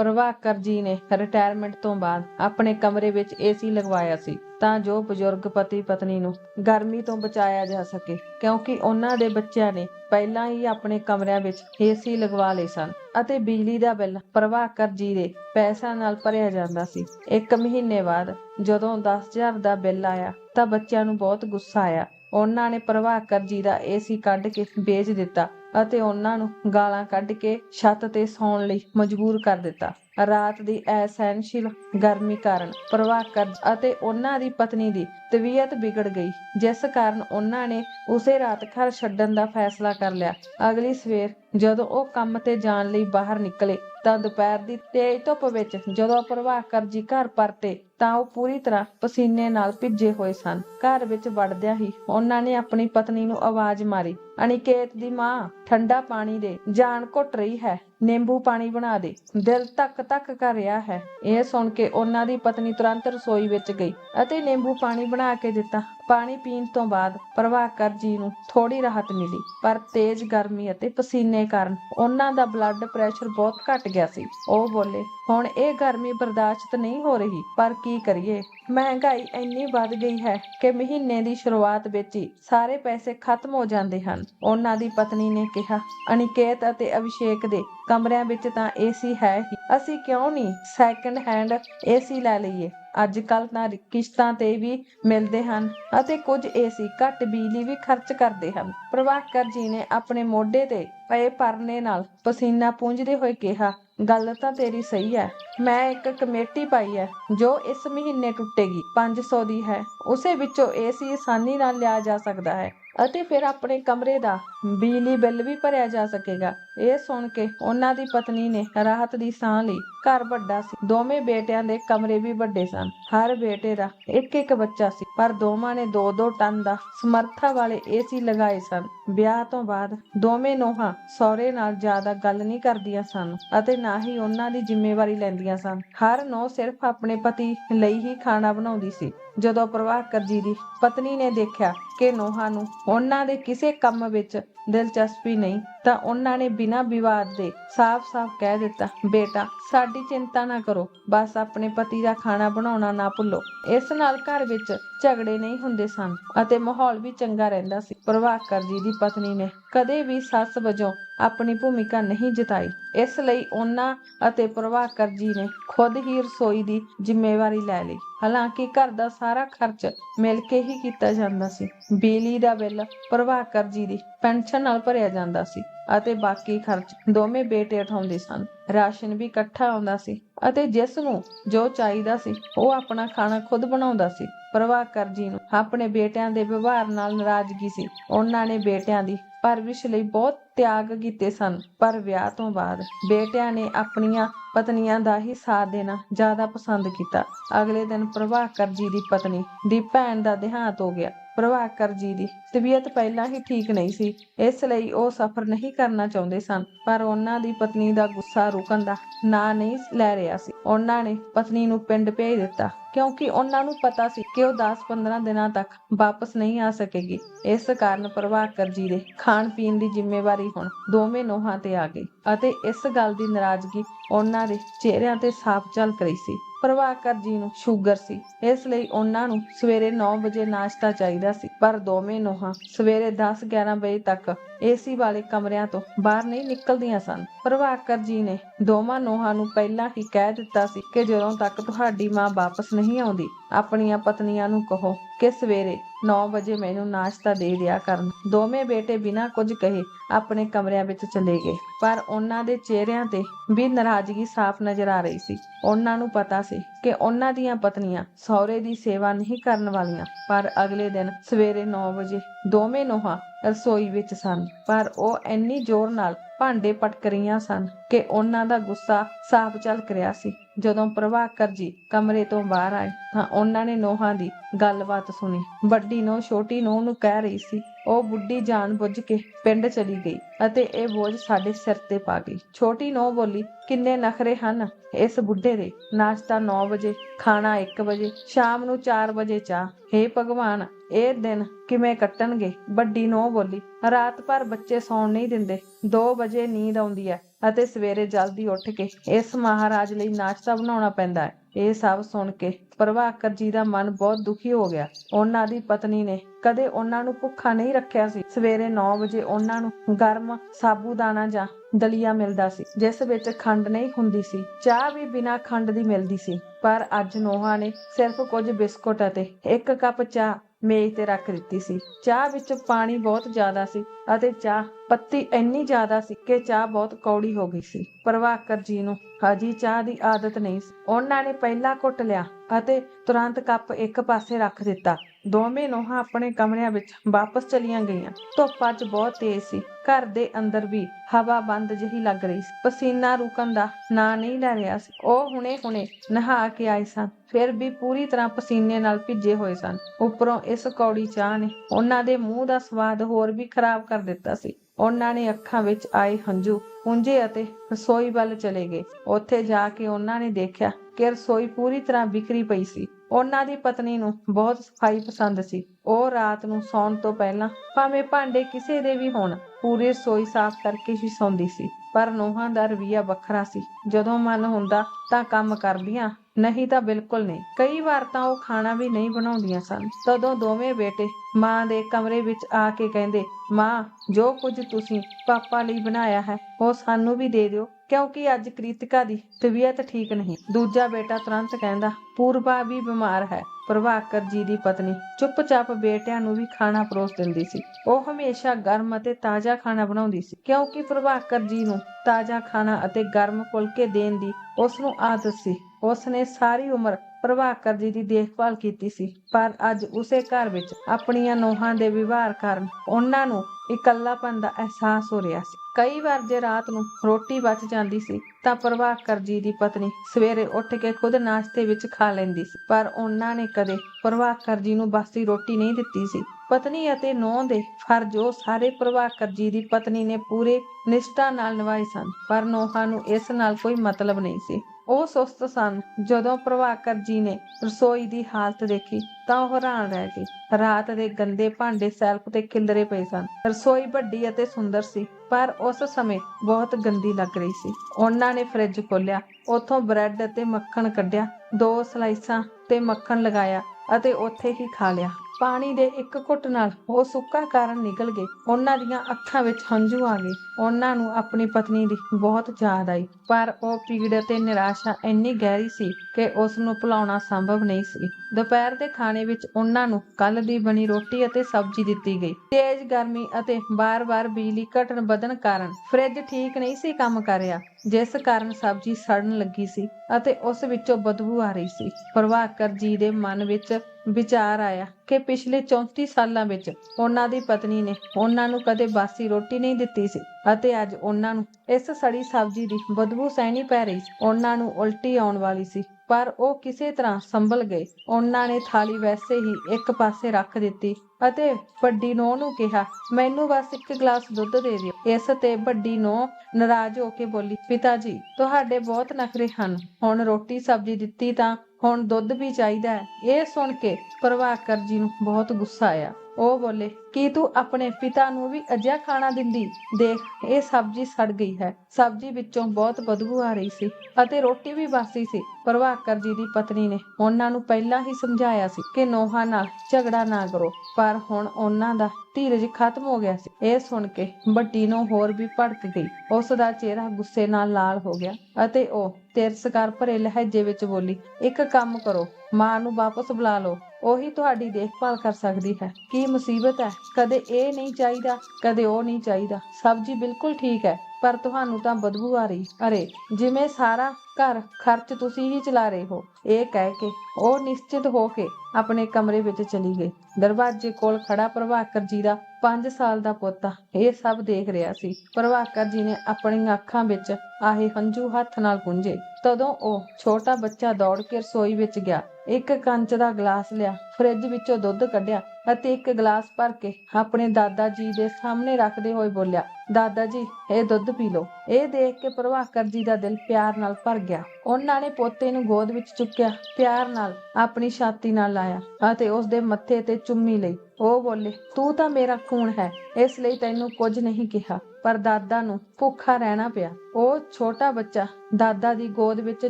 ਪ੍ਰਭਾਕਰ ਜੀ ਨੇ ਰਿਟਾਇਰਮੈਂਟ ਤੋਂ ਬਾਅਦ ਆਪਣੇ ਕਮਰੇ ਵਿੱਚ ਏਸੀ ਲਗਵਾਇਆ ਸੀ, ਤਾਂ ਜੋ ਬਜ਼ੁਰਗ ਪਤੀ ਪਤਨੀ ਨੂੰ ਗਰਮੀ ਤੋਂ ਬਚਾਇਆ ਜਾ ਸਕੇ, ਕਿਉਂਕਿ ਉਹਨਾਂ ਦੇ ਬੱਚਿਆਂ ਨੇ ਪਹਿਲਾਂ ਹੀ ਆਪਣੇ ਕਮਰਿਆਂ ਵਿੱਚ ਏਸੀ ਲਗਵਾ ਲਏ ਸਨ ਅਤੇ ਬਿਜਲੀ ਦਾ ਬਿੱਲ ਪ੍ਰਭਾਕਰ ਜੀ ਦੇ ਪੈਸਿਆਂ ਨਾਲ ਭਰਿਆ ਜਾਂਦਾ ਸੀ। ਇੱਕ ਮਹੀਨੇ ਬਾਅਦ ਜਦੋਂ 10000 ਦਾ ਬਿੱਲ ਆਇਆ, ਤਾਂ ਬੱਚਿਆਂ ਨੂੰ ਬਹੁਤ ਗੁੱਸਾ ਆਇਆ। ਉਹਨਾਂ ਨੇ ਪ੍ਰਭਾਕਰ ਜੀ ਦਾ ਏਸੀ ਕੱਢ ਕੇ ਵੇਚ ਦਿੱਤਾ ਅਤੇ ਉਹਨਾਂ ਨੂੰ ਗਾਲਾਂ ਕੱਢ ਕੇ ਛੱਤ ਤੇ ਸੌਣ ਲਈ ਮਜਬੂਰ ਕਰ ਦਿੱਤਾ। ਰਾਤ ਦੀ ਅਸਹਿਣਸ਼ੀਲ ਗਰਮੀ ਕਾਰਨ ਪ੍ਰਭਾਕਰ ਅਤੇ ਉਹਨਾਂ ਦੀ ਪਤਨੀ ਦੀ ਤਬੀਅਤ ਵਿਗੜ ਗਈ, ਜਿਸ ਕਾਰਨ ਉਹਨਾਂ ਨੇ ਉਸੇ ਰਾਤ ਘਰ ਛੱਡਣ ਦਾ ਫੈਸਲਾ ਕਰ ਲਿਆ। ਅਗਲੀ ਸਵੇਰ ਜਦੋਂ ਉਹ ਕੰਮ ਤੇ ਜਾਣ ਲਈ ਬਾਹਰ ਨਿਕਲੇ ਤਾਂ ਦੁਪਹਿਰ ਦੀ ਤੇਜ਼ ਧੁੱਪ ਵਿੱਚ ਜਦੋਂ ਪ੍ਰਭਾਕਰ ਜੀ ਘਰ ਪਰਤੇ ਤਾਂ ਉਹ ਪੂਰੀ ਤਰ੍ਹਾਂ ਪਸੀਨੇ ਨਾਲ ਭਿੱਜੇ ਹੋਏ ਸਨ। ਘਰ ਵਿੱਚ ਵੜਦਿਆਂ ਹੀ ਉਹਨਾਂ ਨੇ ਆਪਣੀ ਪਤਨੀ ਨੂੰ ਆਵਾਜ਼ ਮਾਰੀ, ਅਨਿਕੇਤ ਦੀ ਮਾਂ, ਠੰਡਾ ਪਾਣੀ ਦੇ, ਜਾਨ ਘੁੱਟ ਰਹੀ ਹੈ, ਨਿੰਬੂ ਪਾਣੀ ਬਣਾ ਦੇ, ਦਿਲ ਧੱਕ ਧੱਕ ਕਰ ਰਿਹਾ ਹੈ। ਇਹ ਸੁਣ ਕੇ ਉਹਨਾਂ ਦੀ ਪਤਨੀ ਤੁਰੰਤ ਰਸੋਈ ਵਿੱਚ ਗਈ ਅਤੇ ਨਿੰਬੂ ਪਾਣੀ ਬਣਾ ਕੇ ਦਿੱਤਾ। ਪਾਣੀ ਪੀਣ ਤੋਂ ਬਾਅਦ ਪ੍ਰਭਾਕਰ ਜੀ ਨੂੰ ਥੋੜੀ ਰਾਹਤ ਮਿਲੀ, ਪਰ ਤੇਜ਼ ਗਰਮੀ ਅਤੇ ਪਸੀਨੇ ਕਾਰਨ ਉਹਨਾਂ ਦਾ ਬਲੱਡ ਪ੍ਰੈਸ਼ਰ ਬਹੁਤ ਘਟ ਗਿਆ ਸੀ। ਉਹ ਬੋਲੇ, ਹੁਣ ਇਹ ਗਰਮੀ ਬਰਦਾਸ਼ਤ ਨਹੀਂ ਹੋ ਰਹੀ, ਪਰ ਕੀ ਕਰੀਏ? ਮਹਿੰਗਾਈ ਇੰਨੀ ਵੱਧ ਗਈ ਹੈ ਕਿ ਮਹੀਨੇ ਦੀ ਸ਼ੁਰੂਆਤ ਵਿੱਚ ਹੀ ਸਾਰੇ ਪੈਸੇ ਖਤਮ ਹੋ ਜਾਂਦੇ ਹਨ। ਉਹਨਾਂ ਦੀ ਪਤਨੀ ਨੇ ਕਿਹਾ, ਅਨਿਕੇਤ ਅਤੇ ਅਭਿਸ਼ੇਕ ਦੇ ਕਮਰਿਆਂ ਵਿੱਚ ਤਾਂ ਏਸੀ ਹੈ ਹੀ। ਅਸੀਂ ਕਿਉਂ ਨਹੀਂ? ਸੈਕੰਡ ਹੈਂਡ ਏਸੀ ਲੈ ਲਈਏ। ਅੱਜ ਕੱਲ ਤਾਂ ਕਿਸ਼ਤਾਂ ਤੇ ਵੀ ਮਿਲਦੇ ਹਨ ਅਤੇ ਕੁਝ ਏਸੀ ਘੱਟ ਬਿਜਲੀ ਵੀ ਖਰਚ ਕਰਦੇ ਹਨ। ਪ੍ਰਭਾਕਰ ਜੀ ਨੇ ਆਪਣੇ ਮੋਢੇ ਤੇ ਪਏ ਪਰਨੇ ਨਾਲ ਪਸੀਨਾ ਪੂੰਝਦੇ ਹੋਏ ਕਿਹਾ, ਗੱਲ ਤਾਂ ਤੇਰੀ ਸਹੀ ਹੈ ਮੈਂ ਇੱਕ ਕਮੇਟੀ ਪਾਈ ਹੈ ਜੋ ਇਸ ਮਹੀਨੇ ਟੁੱਟੇਗੀ 500 ਦੀ ਹੈ। ਉਸੇ ਵਿੱਚੋਂ ਏਸੀ ਆਸਾਨੀ ਨਾਲ ਲਿਆ ਜਾ ਸਕਦਾ ਹੈ। ਅਤੇ ਫਿਰ ਆਪਣੇ ਕਮਰੇ ਦਾ ਬਿਜਲੀ ਬਿੱਲ ਵੀ ਭਰਿਆ ਜਾ ਸਕੇਗਾ। ਇਹ ਸੁਣ ਕੇ ਉਹਨਾਂ ਦੀ ਪਤਨੀ ਨੇ ਰਾਹਤ ਦੀ ਸਾਹ ਲਈ ਘਰ ਵੱਡਾ ਸੀ। ਦੋਵੇਂ ਬੇਟਿਆਂ ਦੇ ਕਮਰੇ ਵੀ ਵੱਡੇ ਸਨ। ਹਰ ਬੇਟੇ ਦਾ ਇੱਕ ਇੱਕ ਬੱਚਾ ਸੀ, ਪਰ ਦੋਵਾਂ ਨੇ ਦੋ ਦੋ ਟਨ ਦਾ ਸਮਰੱਥਾ ਵਾਲੇ ਏਸੀ ਲਗਾਏ ਸਨ। ਵਿਆਹ ਤੋਂ ਬਾਅਦ ਦੋਵੇਂ ਨੋਹਾਂ ਸਹੁਰੇ ਨਾਲ ਜ਼ਿਆਦਾ ਗੱਲ ਨਹੀਂ ਕਰਦੀਆਂ ਸਨ ਅਤੇ ਨਾ ਹੀ ਉਹਨਾਂ ਦੀ ਜ਼ਿੰਮੇਵਾਰੀ ਲੈਂਦੀਆਂ ਸਨ। ਹਰ ਨੌ ਸਿਰਫ ਆਪਣੇ ਪਤੀ ਲਈ ਹੀ ਖਾਣਾ ਬਣਾਉਂਦੀ ਸੀ। ਜਦੋਂ ਪ੍ਰਭਾਕਰ ਜੀ ਦੀ ਪਤਨੀ ਨੇ ਦੇਖਿਆ ਕਿ ਨੋਹਾਂ ਨੂੰ ਉਹਨਾਂ ਦੇ ਕਿਸੇ ਕੰਮ ਵਿੱਚ ਦਿਲਚਸਪੀ ਨਹੀਂ, ਤਾਂ ਉਹਨਾਂ ਨੇ ਬਿਨਾਂ ਵਿਵਾਦ ਦੇ ਸਾਫ਼-ਸਾਫ਼ ਕਹਿ ਦਿੱਤਾ, ਬੇਟਾ, ਸਾਡੀ ਚਿੰਤਾ ਨਾ ਕਰੋ, ਬਸ ਆਪਣੇ ਪਤੀ ਦਾ ਖਾਣਾ ਬਣਾਉਣਾ ਨਾ ਭੁੱਲੋ। ਇਸ ਨਾਲ ਘਰ ਵਿੱਚ ਝਗੜੇ ਨਹੀਂ ਹੁੰਦੇ ਸਨ ਅਤੇ ਮਾਹੌਲ ਵੀ ਚੰਗਾ ਰਹਿੰਦਾ ਸੀ। ਪ੍ਰਭਾਕਰ ਜੀ ਦੀ ਪਤਨੀ ਨੇ ਕਦੇ ਵੀ ਸੱਸ ਵਜੋਂ ਆਪਣੀ ਭੂਮਿਕਾ ਨਹੀਂ ਜਤਾਈ। ਇਸ ਲਈ ਉਹਨਾਂ ਅਤੇ ਪ੍ਰਭਾਕਰ ਜੀ ਨੇ ਖੁਦ ਹੀ ਰਸੋਈ ਦੀ ਜ਼ਿੰਮੇਵਾਰੀ ਲੈ ਲਈ। ਹਾਲਾਂਕਿ ਘਰ ਦਾ ਸਾਰਾ ਖਰਚ ਮਿਲ ਕੇ ਹੀ ਕੀਤਾ ਜਾਂਦਾ ਸੀ। ਬਿਜਲੀ ਦਾ ਬਿੱਲ ਪ੍ਰਭਾਕਰ ਜੀ ਦੀ ਪੈਨਸ਼ਨ ਨਾਲ ਭਰਿਆ ਜਾਂਦਾ ਸੀ ਅਤੇ ਬਾਕੀ ਖਰਚ ਦੋਵੇਂ ਬੇਟੇ ਉਠਾਉਂਦੇ ਸਨ। ਰਾਸ਼ਨ ਵੀ ਇਕੱਠਾ ਆਉਂਦਾ ਸੀ ਅਤੇ ਜਿਸ ਨੂੰ ਜੋ ਚਾਹੀਦਾ ਸੀ, ਉਹ ਆਪਣਾ ਖਾਣਾ ਖੁਦ ਬਣਾਉਂਦਾ ਸੀ। ਪ੍ਰਭਾਕਰ ਜੀ ਨੂੰ ਆਪਣੇ ਬੇਟਿਆਂ ਦੇ ਵਿਵਹਾਰ ਨਾਲ ਨਾਰਾਜ਼ਗੀ ਸੀ। ਉਹਨਾਂ ਨੇ ਬੇਟਿਆਂ ਦੀ ਪਰਵਿਸ਼ ਲਈ ਬਹੁਤ ਤਿਆਗ ਕੀਤੇ ਸਨ, ਪਰ ਵਿਆਹ ਤੋਂ ਬਾਅਦ ਬੇਟਿਆਂ ਨੇ ਆਪਣੀਆਂ ਪਤਨੀਆਂ ਦਾ ਹੀ ਸਾਥ ਦੇਣਾ ਜ਼ਿਆਦਾ ਪਸੰਦ ਕੀਤਾ। ਅਗਲੇ ਦਿਨ ਪ੍ਰਭਾਕਰ ਜੀ ਦੀ ਪਤਨੀ ਦੀ ਭੈਣ ਦਾ ਦੇਹਾਂਤ ਹੋ ਗਿਆ। ਪ੍ਰਭਾਕਰ ਜੀ ਦੀ। ਤਬੀਅਤ ਪਹਿਲਾਂ ਹੀ ਠੀਕ ਨਹੀਂ ਸੀ। ਇਸ ਲਈ ਉਹ ਸਫ਼ਰ ਨਹੀਂ ਕਰਨਾ ਚਾਹੁੰਦੇ ਸਨ, ਪਰ ਉਹਨਾਂ ਦੀ ਪਤਨੀ ਦਾ ਗੁੱਸਾ ਰੁਕਣ ਦਾ ਨਾਂ ਨਹੀਂ ਲੈ ਰਿਹਾ ਸੀ। ਉਹਨਾਂ ਨੇ ਪਤਨੀ ਨੂੰ ਪਿੰਡ ਭੇਜ ਦਿੱਤਾ, ਕਿਉਂਕਿ ਉਹਨਾਂ ਨੂੰ ਪਤਾ ਸੀ ਕਿ ਉਹ 10-15 ਦਿਨਾਂ ਤੱਕ ਵਾਪਸ ਨਹੀਂ ਆ ਸਕੇਗੀ। ਇਸ ਕਾਰਨ ਪ੍ਰਭਾਕਰ ਜੀ ਦੇ ਖਾਣ ਪੀਣ ਦੀ ਜ਼ਿੰਮੇਵਾਰੀ ਹੁਣ ਦੋਵੇਂ ਨੋਹਾਂ ਤੇ ਆ ਗਈ ਅਤੇ ਇਸ ਗੱਲ ਦੀ ਨਾਰਾਜ਼ਗੀ ਉਹਨਾਂ ਦੇ ਚਿਹਰਿਆਂ ਤੇ ਸਾਫ਼ ਝਲਕ ਰਹੀ ਸੀ। ਪ੍ਰਭਾਕਰ ਜੀ ਨੂੰ ਸ਼ੂਗਰ ਸੀ। ਇਸ ਲਈ ਉਹਨਾਂ ਨੂੰ ਸਵੇਰੇ 9 ਵਜੇ ਨਾਸ਼ਤਾ ਚਾਹੀਦਾ ਸੀ, ਪਰ ਦੋਵੇਂ ਨੋਹਾਂ ਸਵੇਰੇ 10-11 ਵਜੇ ਤੱਕ ਏਸੀ ਵਾਲੇ ਕਮਰਿਆਂ ਤੋਂ ਬਾਹਰ ਨਹੀਂ ਨਿਕਲਦੀਆਂ ਸਨ। ਪ੍ਰਭਾਕਰ ਜੀ ਨੇ ਦੋਵਾਂ ਨੋਹਾਂ ਨੂੰ ਪਹਿਲਾਂ ਹੀ ਕਹਿ ਦਿੱਤਾ ਸੀ ਕਿ ਜਦੋਂ ਤੱਕ ਤੁਹਾਡੀ ਮਾਂ ਵਾਪਸ ਨਹੀਂ ਆਉਂਦੀ, ਆਪਣੀਆਂ ਪਤਨੀਆਂ ਨੂੰ ਕਹੋ ਕਿ ਸਵੇਰੇ 9 ਵਜੇ ਮੈਨੂੰ ਨਾਸ਼ਤਾ ਦੇ ਦਿਆ ਕਰਨ। ਦੋਵੇਂ ਬੇਟੇ ਬਿਨਾਂ ਕੁਝ ਕਹੇ ਆਪਣੇ ਕਮਰਿਆਂ ਵਿੱਚ ਚਲੇ ਗਏ। ਪਰ ਉਹਨਾਂ ਦੇ ਚਿਹਰਿਆਂ ਤੇ ਵੀ ਨਾਰਾਜ਼ਗੀ ਸਾਫ਼ ਨਜ਼ਰ ਆ ਰਹੀ ਸੀ। ਉਹਨਾਂ ਨੂੰ ਪਤਾ ਸੀ ਕਿ ਉਹਨਾਂ ਦੀਆਂ ਪਤਨੀਆਂ ਸਹੁਰੇ ਦੀ ਸੇਵਾ ਨਹੀਂ ਕਰਨ ਵਾਲੀਆਂ। ਪਰ ਅਗਲੇ ਦਿਨ ਸਵੇਰੇ 9 ਵਜੇ ਦੋਵੇਂ ਨੋਹਾਂ ਰਸੋਈ ਵਿੱਚ ਸਨ। ਪਰ ਉਹ ਇੰਨੀ ਜ਼ੋਰ ਨਾਲ ਭਾਂਡੇ ਪਟਕ ਰਹੀਆਂ ਸਨ ਕਿ ਉਹਨਾਂ ਦਾ ਗੁੱਸਾ ਸਾਫ਼ ਝਲਕ ਰਿਹਾ ਸੀ। ਜਦੋਂ ਪ੍ਰਭਾਕਰ ਜੀ ਕਮਰੇ ਤੋਂ ਬਾਹਰ ਆਏ ਤਾਂ ਉਹਨਾਂ ਨੇ ਨੋਹਾਂ ਦੀ ਗੱਲਬਾਤ ਸੁਣੀ। ਵੱਡੀ ਨੋਹ ਛੋਟੀ ਨੋਹ ਨੂੰ ਕਹਿ ਰਹੀ ਸੀ ਉਹ ਬੁੱਢੀ ਜਾਣ ਬੁੱਝ ਕੇ ਪਿੰਡ ਚਲੀ ਗਈ ਅਤੇ ਇਹ ਬੋਝ ਸਾਡੇ ਸਿਰ ਤੇ ਪਾ ਗਈ। ਛੋਟੀ ਨੋਹ ਬੋਲੀ, ਕਿੰਨੇ ਨਖਰੇ ਹਨ ਇਸ ਬੁੱਢੇ ਦੇ? ਨਾਸ਼ਤਾ 9 ਵਜੇ, ਖਾਣਾ 1 ਵਜੇ, ਸ਼ਾਮ ਨੂੰ 4 ਵਜੇ ਚਾਹ। ਹੇ ਭਗਵਾਨ, ਇਹ ਦਿਨ ਕਿਵੇਂ ਕੱਟਣਗੇ? ਵੱਡੀ ਨੋਹ ਬੋਲੀ, ਰਾਤ ਭਰ ਬੱਚੇ ਸੌਣ ਨਹੀਂ ਦਿੰਦੇ। 2 ਵਜੇ ਨੀਂਦ ਆਉਂਦੀ ਹੈ ਅਤੇ ਸਵੇਰੇ ਜਲਦੀ ਉੱਠ ਕੇ ਇਸ ਮਹਾਰਾਜ ਲਈ ਨਾਸ਼ਤਾ ਬਣਾਉਣਾ ਪੈਂਦਾ ਹੈ। ਇਹ ਸਭ ਸੁਣ ਕੇ ਪ੍ਰਭਾਕਰ ਜੀ ਦਾ ਮਨ ਬਹੁਤ ਦੁਖੀ ਹੋ ਗਿਆ। ਉਹਨਾਂ ਦੀ ਪਤਨੀ ਨੇ ਕਦੇ ਉਹਨਾਂ ਨੂੰ ਭੁੱਖਾ ਨਹੀਂ ਰੱਖਿਆ ਸੀ। ਸਵੇਰੇ 9 ਵਜੇ ਉਹਨਾਂ ਨੂੰ ਗਰਮ ਸਾਬੂਦਾਨਾ ਜਾਂ ਦਲੀਆ ਮਿਲਦਾ ਸੀ, ਜਿਸ ਵਿੱਚ ਖੰਡ ਨਹੀਂ ਹੁੰਦੀ ਸੀ। ਚਾਹ ਵੀ ਬਿਨਾਂ ਖੰਡ ਦੀ ਮਿਲਦੀ ਸੀ, ਪਰ ਅੱਜ ਨੋਹਾ ਨੇ ਸਿਰਫ ਕੁਝ ਬਿਸਕੁਟ ਅਤੇ ਇੱਕ ਕੱਪ ਚਾਹ ਮੇਜ਼ ਤੇ ਰੱਖ ਦਿੱਤੀ ਸੀ। ਚਾਹ ਵਿੱਚ ਪਾਣੀ ਬਹੁਤ ਜ਼ਿਆਦਾ ਸੀ ਅਤੇ ਚਾਹ ਪੱਤੀ ਇੰਨੀ ਜ਼ਿਆਦਾ ਸੀ ਕਿ ਚਾਹ ਬਹੁਤ ਕੌੜੀ ਹੋ ਗਈ ਸੀ। ਪ੍ਰਭਾਕਰ ਜੀ ਨੂੰ ਹਾਜੀ ਚਾਹ ਦੀ ਆਦਤ ਨਹੀਂ ਸੀ। ਉਹਨਾਂ ਨੇ ਪਹਿਲਾ ਘੁੱਟ ਲਿਆ ਅਤੇ ਤੁਰੰਤ ਕੱਪ ਇੱਕ ਪਾਸੇ ਰੱਖ ਦਿੱਤਾ। ਦੋਵੇਂ ਨੋਹਾਂ ਆਪਣੇ ਕਮਰਿਆਂ ਵਿੱਚ ਵਾਪਸ ਚਲੀਆਂ ਗਈਆਂ। ਧੁੱਪ ਅੱਜ ਬਹੁਤ ਤੇਜ਼ ਸੀ। ਘਰ ਦੇ ਅੰਦਰ ਵੀ ਹਵਾ ਬੰਦ ਜਿਹੀ ਲੱਗ ਰਹੀ ਸੀ। ਪਸੀਨਾ ਰੁਕਣ ਦਾ ਨਾਂ ਨਹੀਂ ਲੈ ਰਿਹਾ ਸੀ। ਉਹ ਹੁਣੇ-ਹੁਣੇ ਨਹਾ ਕੇ ਆਏ ਸਨ। ਫਿਰ ਵੀ ਪੂਰੀ ਤਰ੍ਹਾਂ ਪਸੀਨੇ ਨਾਲ ਭਿੱਜੇ ਹੋਏ ਸਨ। ਉੱਪਰੋਂ ਇਸ ਕੌੜੀ ਚਾਹ ਨੇ ਉਹਨਾਂ ਦੇ ਮੂੰਹ ਦਾ ਸਵਾਦ ਹੋਰ ਵੀ ਖਰਾਬ ਕਰ ਦਿੱਤਾ ਸੀ। ਉਹਨਾਂ ਨੇ ਅੱਖਾਂ ਵਿੱਚ ਆਏ ਹੰਝੂ, ਪੁੰਝੇ ਅਤੇ ਰਸੋਈ ਵੱਲ ਚਲੇ ਗਏ। ਉੱਥੇ ਜਾ ਕੇ ਉਹਨਾਂ ਨੇ ਦੇਖਿਆ ਕਿ ਰਸੋਈ ਪੂਰੀ ਤਰ੍ਹਾਂ ਵਿਖਰੀ ਪਈ ਸੀ। ਉਹਨਾਂ ਦੀ ਪਤਨੀ ਨੂੰ ਬਹੁਤ ਸਫ਼ਾਈ ਪਸੰਦ ਸੀ। ਉਹ ਰਾਤ ਨੂੰ ਸੌਣ ਤੋਂ ਪਹਿਲਾਂ ਭਾਵੇਂ ਭਾਂਡੇ ਕਿਸੇ ਦੇ ਵੀ ਹੋਣ, ਪੂਰੀ ਰਸੋਈ ਸਾਫ਼ ਕਰਕੇ ਹੀ ਸੌਂਦੀ ਸੀ, ਪਰ ਨੋਹਾਂ ਦਾ ਰਵਈਆ ਵੱਖਰਾ ਸੀ। ਜਦੋਂ ਮਨ ਹੁੰਦਾ ਤਾਂ ਕੰਮ ਕਰਦੀਆਂ, ਨਹੀਂ ਤਾਂ ਬਿਲਕੁਲ ਨਹੀਂ। ਕਈ ਵਾਰ ਤਾਂ ਉਹ ਖਾਣਾ ਵੀ ਨਹੀਂ ਬਣਾਉਂਦੀਆਂ ਸਨ। ਤਦੋਂ ਦੋਵੇਂ ਬੇਟੇ ਮਾਂ ਦੇ ਕਮਰੇ ਵਿੱਚ ਆ ਕੇ ਕਹਿੰਦੇ, ਮਾਂ, ਜੋ ਕੁਝ ਤੁਸੀਂ ਪਾਪਾ ਲਈ ਬਣਾਇਆ ਹੈ, ਉਹ ਸਾਨੂੰ ਵੀ ਦੇ ਦਿਓ। ਕਿਉਂਕਿ ਅੱਜ ਕ੍ਰਿਤਿਕਾ ਦੀ ਤਬੀਅਤ ਠੀਕ ਨਹੀਂ। ਦੂਜਾ ਬੇਟਾ ਤੁਰੰਤ ਕਹਿੰਦਾ, ਪੂਰਬਾ ਵੀ ਬਿਮਾਰ ਹੈ। ਪ੍ਰਭਾਕਰ ਜੀ ਦੀ ਪਤਨੀ ਚੁੱਪਚਾਪ ਬੇਟਿਆਂ ਨੂੰ ਵੀ ਖਾਣਾ ਪਰੋਸ ਦਿੰਦੀ ਸੀ। ਉਹ ਹਮੇਸ਼ਾ ਗਰਮ ਅਤੇ ਤਾਜ਼ਾ ਖਾਣਾ ਬਣਾਉਂਦੀ ਸੀ। ਕਿਉਂਕਿ ਪ੍ਰਭਾਕਰ ਜੀ ਨੂੰ ਤਾਜ਼ਾ ਖਾਣਾ ਅਤੇ ਗਰਮ ਫੁਲਕੇ ਦੇਣ ਦੀ ਉਸ ਨੂੰ ਆਦਤ ਸੀ। ਉਸ ਨੇ ਸਾਰੀ ਉਮਰ ਪ੍ਰਭਾਕਰ ਜੀ ਦੀ ਦੇਖਭਾਲ ਕੀਤੀ ਸੀ, ਪਰ ਅੱਜ ਉਸੇ ਘਰ ਵਿੱਚ ਆਪਣੀਆਂ ਨੋਹਾਂ ਦੇ ਵਿਵਹਾਰ ਕਾਰਨ ਉਹਨਾਂ ਨੂੰ ਇਕੱਲਾਪਨ ਦਾ ਅਹਿਸਾਸ ਹੋ ਰਿਹਾ ਸੀ। ਕਈ ਵਾਰ ਜੇ ਰਾਤ ਨੂੰ ਰੋਟੀ ਬਚ ਜਾਂਦੀ ਸੀ, ਤਾਂ ਪ੍ਰਭਾਕਰ ਜੀ ਦੀ ਪਤਨੀ ਸਵੇਰੇ ਉੱਠ ਕੇ ਖੁਦ ਨਾਸ਼ਤੇ ਵਿੱਚ ਖਾ ਲੈਂਦੀ ਸੀ, ਪਰ ਉਹਨਾਂ ਨੇ ਕਦੇ ਪ੍ਰਭਾਕਰ ਜੀ ਨੂੰ ਬਾਸੀ ਰੋਟੀ ਨਹੀਂ ਦਿੱਤੀ ਸੀ। ਪਤਨੀ ਅਤੇ ਨੂੰਹ ਦੇ ਫਰਜ਼ ਉਹ ਸਾਰੇ ਪ੍ਰਭਾਕਰ ਜੀ ਦੀ ਪਤਨੀ ਨੇ ਪੂਰੇ ਨਿਸ਼ਠਾ ਨਾਲ ਨਿਭਾਏ ਸਨ, ਪਰ ਨੋਹਾਂ ਨੂੰ ਇਸ ਨਾਲ ਕੋਈ ਮਤਲਬ ਨਹੀਂ ਸੀ। ਉਹ ਸੁਸਤ ਸਨ। ਜਦੋਂ ਪ੍ਰਭਾਕਰ ਜੀ ਨੇ ਰਸੋਈ ਦੀ ਹਾਲਤ ਦੇਖੀ ਤਾਂ ਉਹ ਹੈਰਾਨ ਰਹਿ ਗਈ। ਰਾਤ ਦੇ ਗੰਦੇ ਭਾਂਡੇ ਸੈਲਫ ਤੇ ਖਿਲਰੇ ਪਏ ਸਨ। ਰਸੋਈ ਵੱਡੀ ਅਤੇ ਸੁੰਦਰ ਸੀ, ਪਰ ਉਸ ਸਮੇਂ ਬਹੁਤ ਗੰਦੀ ਲੱਗ ਰਹੀ ਸੀ। ਉਹਨਾਂ ਨੇ ਫ੍ਰਿਜ ਖੋਲ੍ਹਿਆ, ਉੱਥੋਂ ਬ੍ਰੈਡ ਅਤੇ ਮੱਖਣ ਕੱਢਿਆ, ਦੋ ਸਲਾਈਸਾਂ ਤੇ ਮੱਖਣ ਲਗਾਇਆ ਅਤੇ ਉੱਥੇ ਹੀ ਖਾ ਲਿਆ। ਪਾਣੀ ਦੇ ਇੱਕ ਘੁੱਟ ਨਾਲ ਉਹ ਸੁੱਕਾ ਕਾਰਨ ਨਿਕਲ ਗਏ। ਉਹਨਾਂ ਦੀਆਂ ਅੱਖਾਂ ਵਿੱਚ ਹੰਝੂ ਆ ਗਏ। ਉਹਨਾਂ ਨੂੰ ਆਪਣੀ ਪਤਨੀ ਦੀ ਬਹੁਤ ਯਾਦ ਆਈ। ਪਰ ਉਹ ਪੀੜ ਅਤੇ ਨਿਰਾਸ਼ਾ ਇੰਨੀ ਗਹਿਰੀ ਸੀ ਕਿ ਉਸ ਨੂੰ ਭੁਲਾਉਣਾ ਸੰਭਵ ਨਹੀਂ ਸੀ। ਦੁਪਹਿਰ ਦੇ ਖਾਣੇ ਵਿੱਚ ਉਹਨਾਂ ਨੂੰ ਕੱਲ ਦੀ ਬਣੀ ਰੋਟੀ ਅਤੇ ਸਬਜ਼ੀ ਦਿੱਤੀ ਗਈ। ਤੇਜ਼ ਗਰਮੀ ਅਤੇ ਬਾਰ-ਬਾਰ ਬਿਜਲੀ ਘਟਣ ਵਧਣ ਕਾਰਨ ਫ੍ਰਿਜ ਠੀਕ ਨਹੀਂ ਸੀ ਕੰਮ ਕਰ ਰਿਹਾ, ਜਿਸ ਕਾਰਨ ਸਬਜ਼ੀ ਸੜਨ ਲੱਗੀ ਸੀ ਅਤੇ ਉਸ ਵਿੱਚੋਂ ਬਦਬੂ ਆ ਰਹੀ ਸੀ। ਪ੍ਰਭਾਕਰ ਜੀ ਦੇ ਮਨ ਵਿੱਚ ਵਿਚਾਰ ਆਇਆ ਕਿ ਪਿਛਲੇ 34 ਸਾਲਾਂ ਵਿੱਚ ਉਹਨਾਂ ਦੀ ਪਤਨੀ ਨੇ ਉਹਨਾਂ ਨੂੰ ਕਦੇ ਬਾਸੀ ਰੋਟੀ ਨਹੀਂ ਦਿੱਤੀ ਸੀ ਅਤੇ ਅੱਜ ਉਹਨਾਂ ਨੂੰ ਇਸ ਸੜੀ ਸਬਜ਼ੀ ਦੀ ਬਦਬੂ ਸਹਿਣੀ ਪੈ ਰਹੀ ਸੀ। ਉਹਨਾਂ ਨੂੰ ਉਲਟੀ ਆਉਣ ਵਾਲੀ ਸੀ, ਪਰ ਉਹ ਕਿਸੇ ਤਰ੍ਹਾਂ ਸੰਭਲ ਗਏ। ਉਹਨਾਂ ਨੇ ਥਾਲੀ ਵੈਸੇ ਹੀ ਇੱਕ ਪਾਸੇ ਰੱਖ ਦਿੱਤੀ ਅਤੇ ਵੱਡੀ ਨੂੰਹ ਨੂੰ ਕਿਹਾ, ਮੈਨੂੰ ਬਸ ਇੱਕ ਗਲਾਸ ਦੁੱਧ ਦੇ ਦਿਓ। ਇਸ ਤੇ ਵੱਡੀ ਨੂੰਹ ਨਾਰਾਜ਼ ਹੋ ਕੇ ਬੋਲੀ, ਪਿਤਾ ਜੀ, ਤੁਹਾਡੇ ਬਹੁਤ ਨਖਰੇ ਹਨ। ਹੁਣ ਰੋਟੀ ਸਬਜ਼ੀ ਦਿੱਤੀ ਤਾਂ ਹੁਣ ਦੁੱਧ ਵੀ ਚਾਹੀਦਾ ਹੈ। ਇਹ ਸੁਣ ਕੇ ਪ੍ਰਭਾਕਰ ਜੀ ਨੂੰ ਬਹੁਤ ਗੁੱਸਾ ਆਇਆ। ਉਹ ਬੋਲੇ, ਕੀ ਤੂੰ ਆਪਣੇ ਪਿਤਾ ਨੂੰ ਵੀ ਅਜਿਹਾ ਖਾਣਾ ਦਿੰਦੀ? ਦੇਖ, ਇਹ ਸਬਜ਼ੀ ਸੜ ਗਈ ਹੈ। ਸਬਜ਼ੀ ਵਿੱਚੋਂ ਬਹੁਤ ਬਦਬੂ ਆ ਰਹੀ ਸੀ ਅਤੇ ਰੋਟੀ ਵੀ ਬਾਸੀ ਸੀ। ਪ੍ਰਭਾਕਰ ਜੀ ਦੀ ਪਤਨੀ ਨੇ ਉਹਨਾਂ ਨੂੰ ਪਹਿਲਾਂ ਹੀ ਸਮਝਾਇਆ ਸੀ ਕਿ ਨੋਹਾਂ ਨਾਲ ਝਗੜਾ ਨਾ ਕਰੋ, ਪਰ ਹੁਣ ਉਹਨਾਂ ਦਾ ਧੀਰਜ ਖਤਮ ਹੋ ਗਿਆ ਸੀ। ਇਹ ਸੁਣ ਕੇ ਵੱਡੀ ਨੂੰ ਹੋਰ ਵੀ ਭੜਕ ਗਈ। ਉਸ ਦਾ ਚਿਹਰਾ ਗੁੱਸੇ ਨਾਲ ਲਾਲ ਹੋ ਗਿਆ ਅਤੇ ਉਹ ਤਿਰਸਕਾਰ ਭਰੇ ਲਹਿਜੇ ਵਿੱਚ ਬੋਲੀ, ਇੱਕ ਕੰਮ ਕਰੋ, ਮਾਂ ਨੂੰ ਵਾਪਸ ਬੁਲਾ ਲਓ। ਉਹੀ ਤੁਹਾਡੀ ਦੇਖਭਾਲ ਕਰ ਸਕਦੀ ਹੈ। ਕੀ ਮੁਸੀਬਤ ਹੈ? ਕਦੇ ਇਹ ਨਹੀਂ ਚਾਹੀਦਾ, ਕਦੇ ਉਹ ਨਹੀਂ ਚਾਹੀਦਾ। ਸਬਜ਼ੀ ਬਿਲਕੁਲ ਠੀਕ ਹੈ, ਪਰ ਤੁਹਾਨੂੰ ਤਾਂ ਬਦਬੂ ਆ ਰਹੀ। ਅਰੇ, ਜਿਵੇਂ ਸਾਰਾ ਘਰ ਖਰਚ ਤੁਸੀਂ ਹੀ ਚਲਾ ਰਹੇ ਹੋ, ਇਹ ਕਹਿ ਕੇ ਉਹ ਨਿਸ਼ਚਿਤ ਹੋ ਕੇ ਆਪਣੇ ਕਮਰੇ ਵਿੱਚ ਚਲੀ ਗਈ। ਦਰਵਾਜ਼ੇ ਕੋਲ ਖੜਾ ਪ੍ਰਭਾਕਰ ਜੀ ਦਾ 5 ਸਾਲ ਦਾ ਪੋਤਾ ਇਹ ਸਭ ਦੇਖ ਰਿਹਾ ਸੀ। ਪ੍ਰਭਾਕਰ ਜੀ ਨੇ ਆਪਣੀਆਂ ਅੱਖਾਂ ਵਿੱਚ ਆਹੇ ਹੰਝੂ ਹੱਥ ਨਾਲ ਪੁੰਝੇ ਤਦੋਂ ਉਹ ਛੋਟਾ ਬੱਚਾ ਦੌੜ ਕੇ ਰਸੋਈ ਵਿੱਚ ਗਿਆ। ਇੱਕ ਕੰਚ ਦਾ ਗਲਾਸ ਲਿਆ, ਫ੍ਰਿਜ ਵਿੱਚੋਂ ਦੁੱਧ ਕੱਢਿਆ ਅਤੇ ਇੱਕ ਗਲਾਸ ਭਰ ਕੇ ਆਪਣੇ ਦਾਦਾ ਜੀ ਦੇ ਸਾਹਮਣੇ ਰੱਖਦੇ ਹੋਏ ਬੋਲਿਆ, ਦਾਦਾ ਜੀ, ਇਹ ਦੁੱਧ ਪੀ ਲਓ। ਇਹ ਦੇਖ ਕੇ ਪ੍ਰਭਾਕਰ ਜੀ ਦਾ ਦਿਲ ਪਿਆਰ ਨਾਲ ਭਰ ਗਿਆ। ਉਹਨਾਂ ਨੇ ਪੋਤੇ ਨੂੰ ਗੋਦ ਵਿੱਚ ਚੁੱਕਿਆ, ਪਿਆਰ ਨਾਲ ਆਪਣੀ ਛਾਤੀ ਨਾਲ ਲਾਇਆ ਅਤੇ ਉਸ ਦੇ ਮੱਥੇ ਤੇ ਚੁੰਮੀ ਲਈ। ਉਹ ਬੋਲੇ, ਤੂੰ ਤਾਂ ਮੇਰਾ ਖੂਨ ਹੈ, ਇਸ ਲਈ ਤੈਨੂੰ ਕੁਝ ਨਹੀਂ ਕਿਹਾ, ਪਰ ਦਾਦਾ ਨੂੰ ਭੁੱਖਾ ਰਹਿਣਾ ਪਿਆ। ਉਹ ਛੋਟਾ ਬੱਚਾ ਦਾਦਾ ਦੀ ਗੋਦ ਵਿੱਚ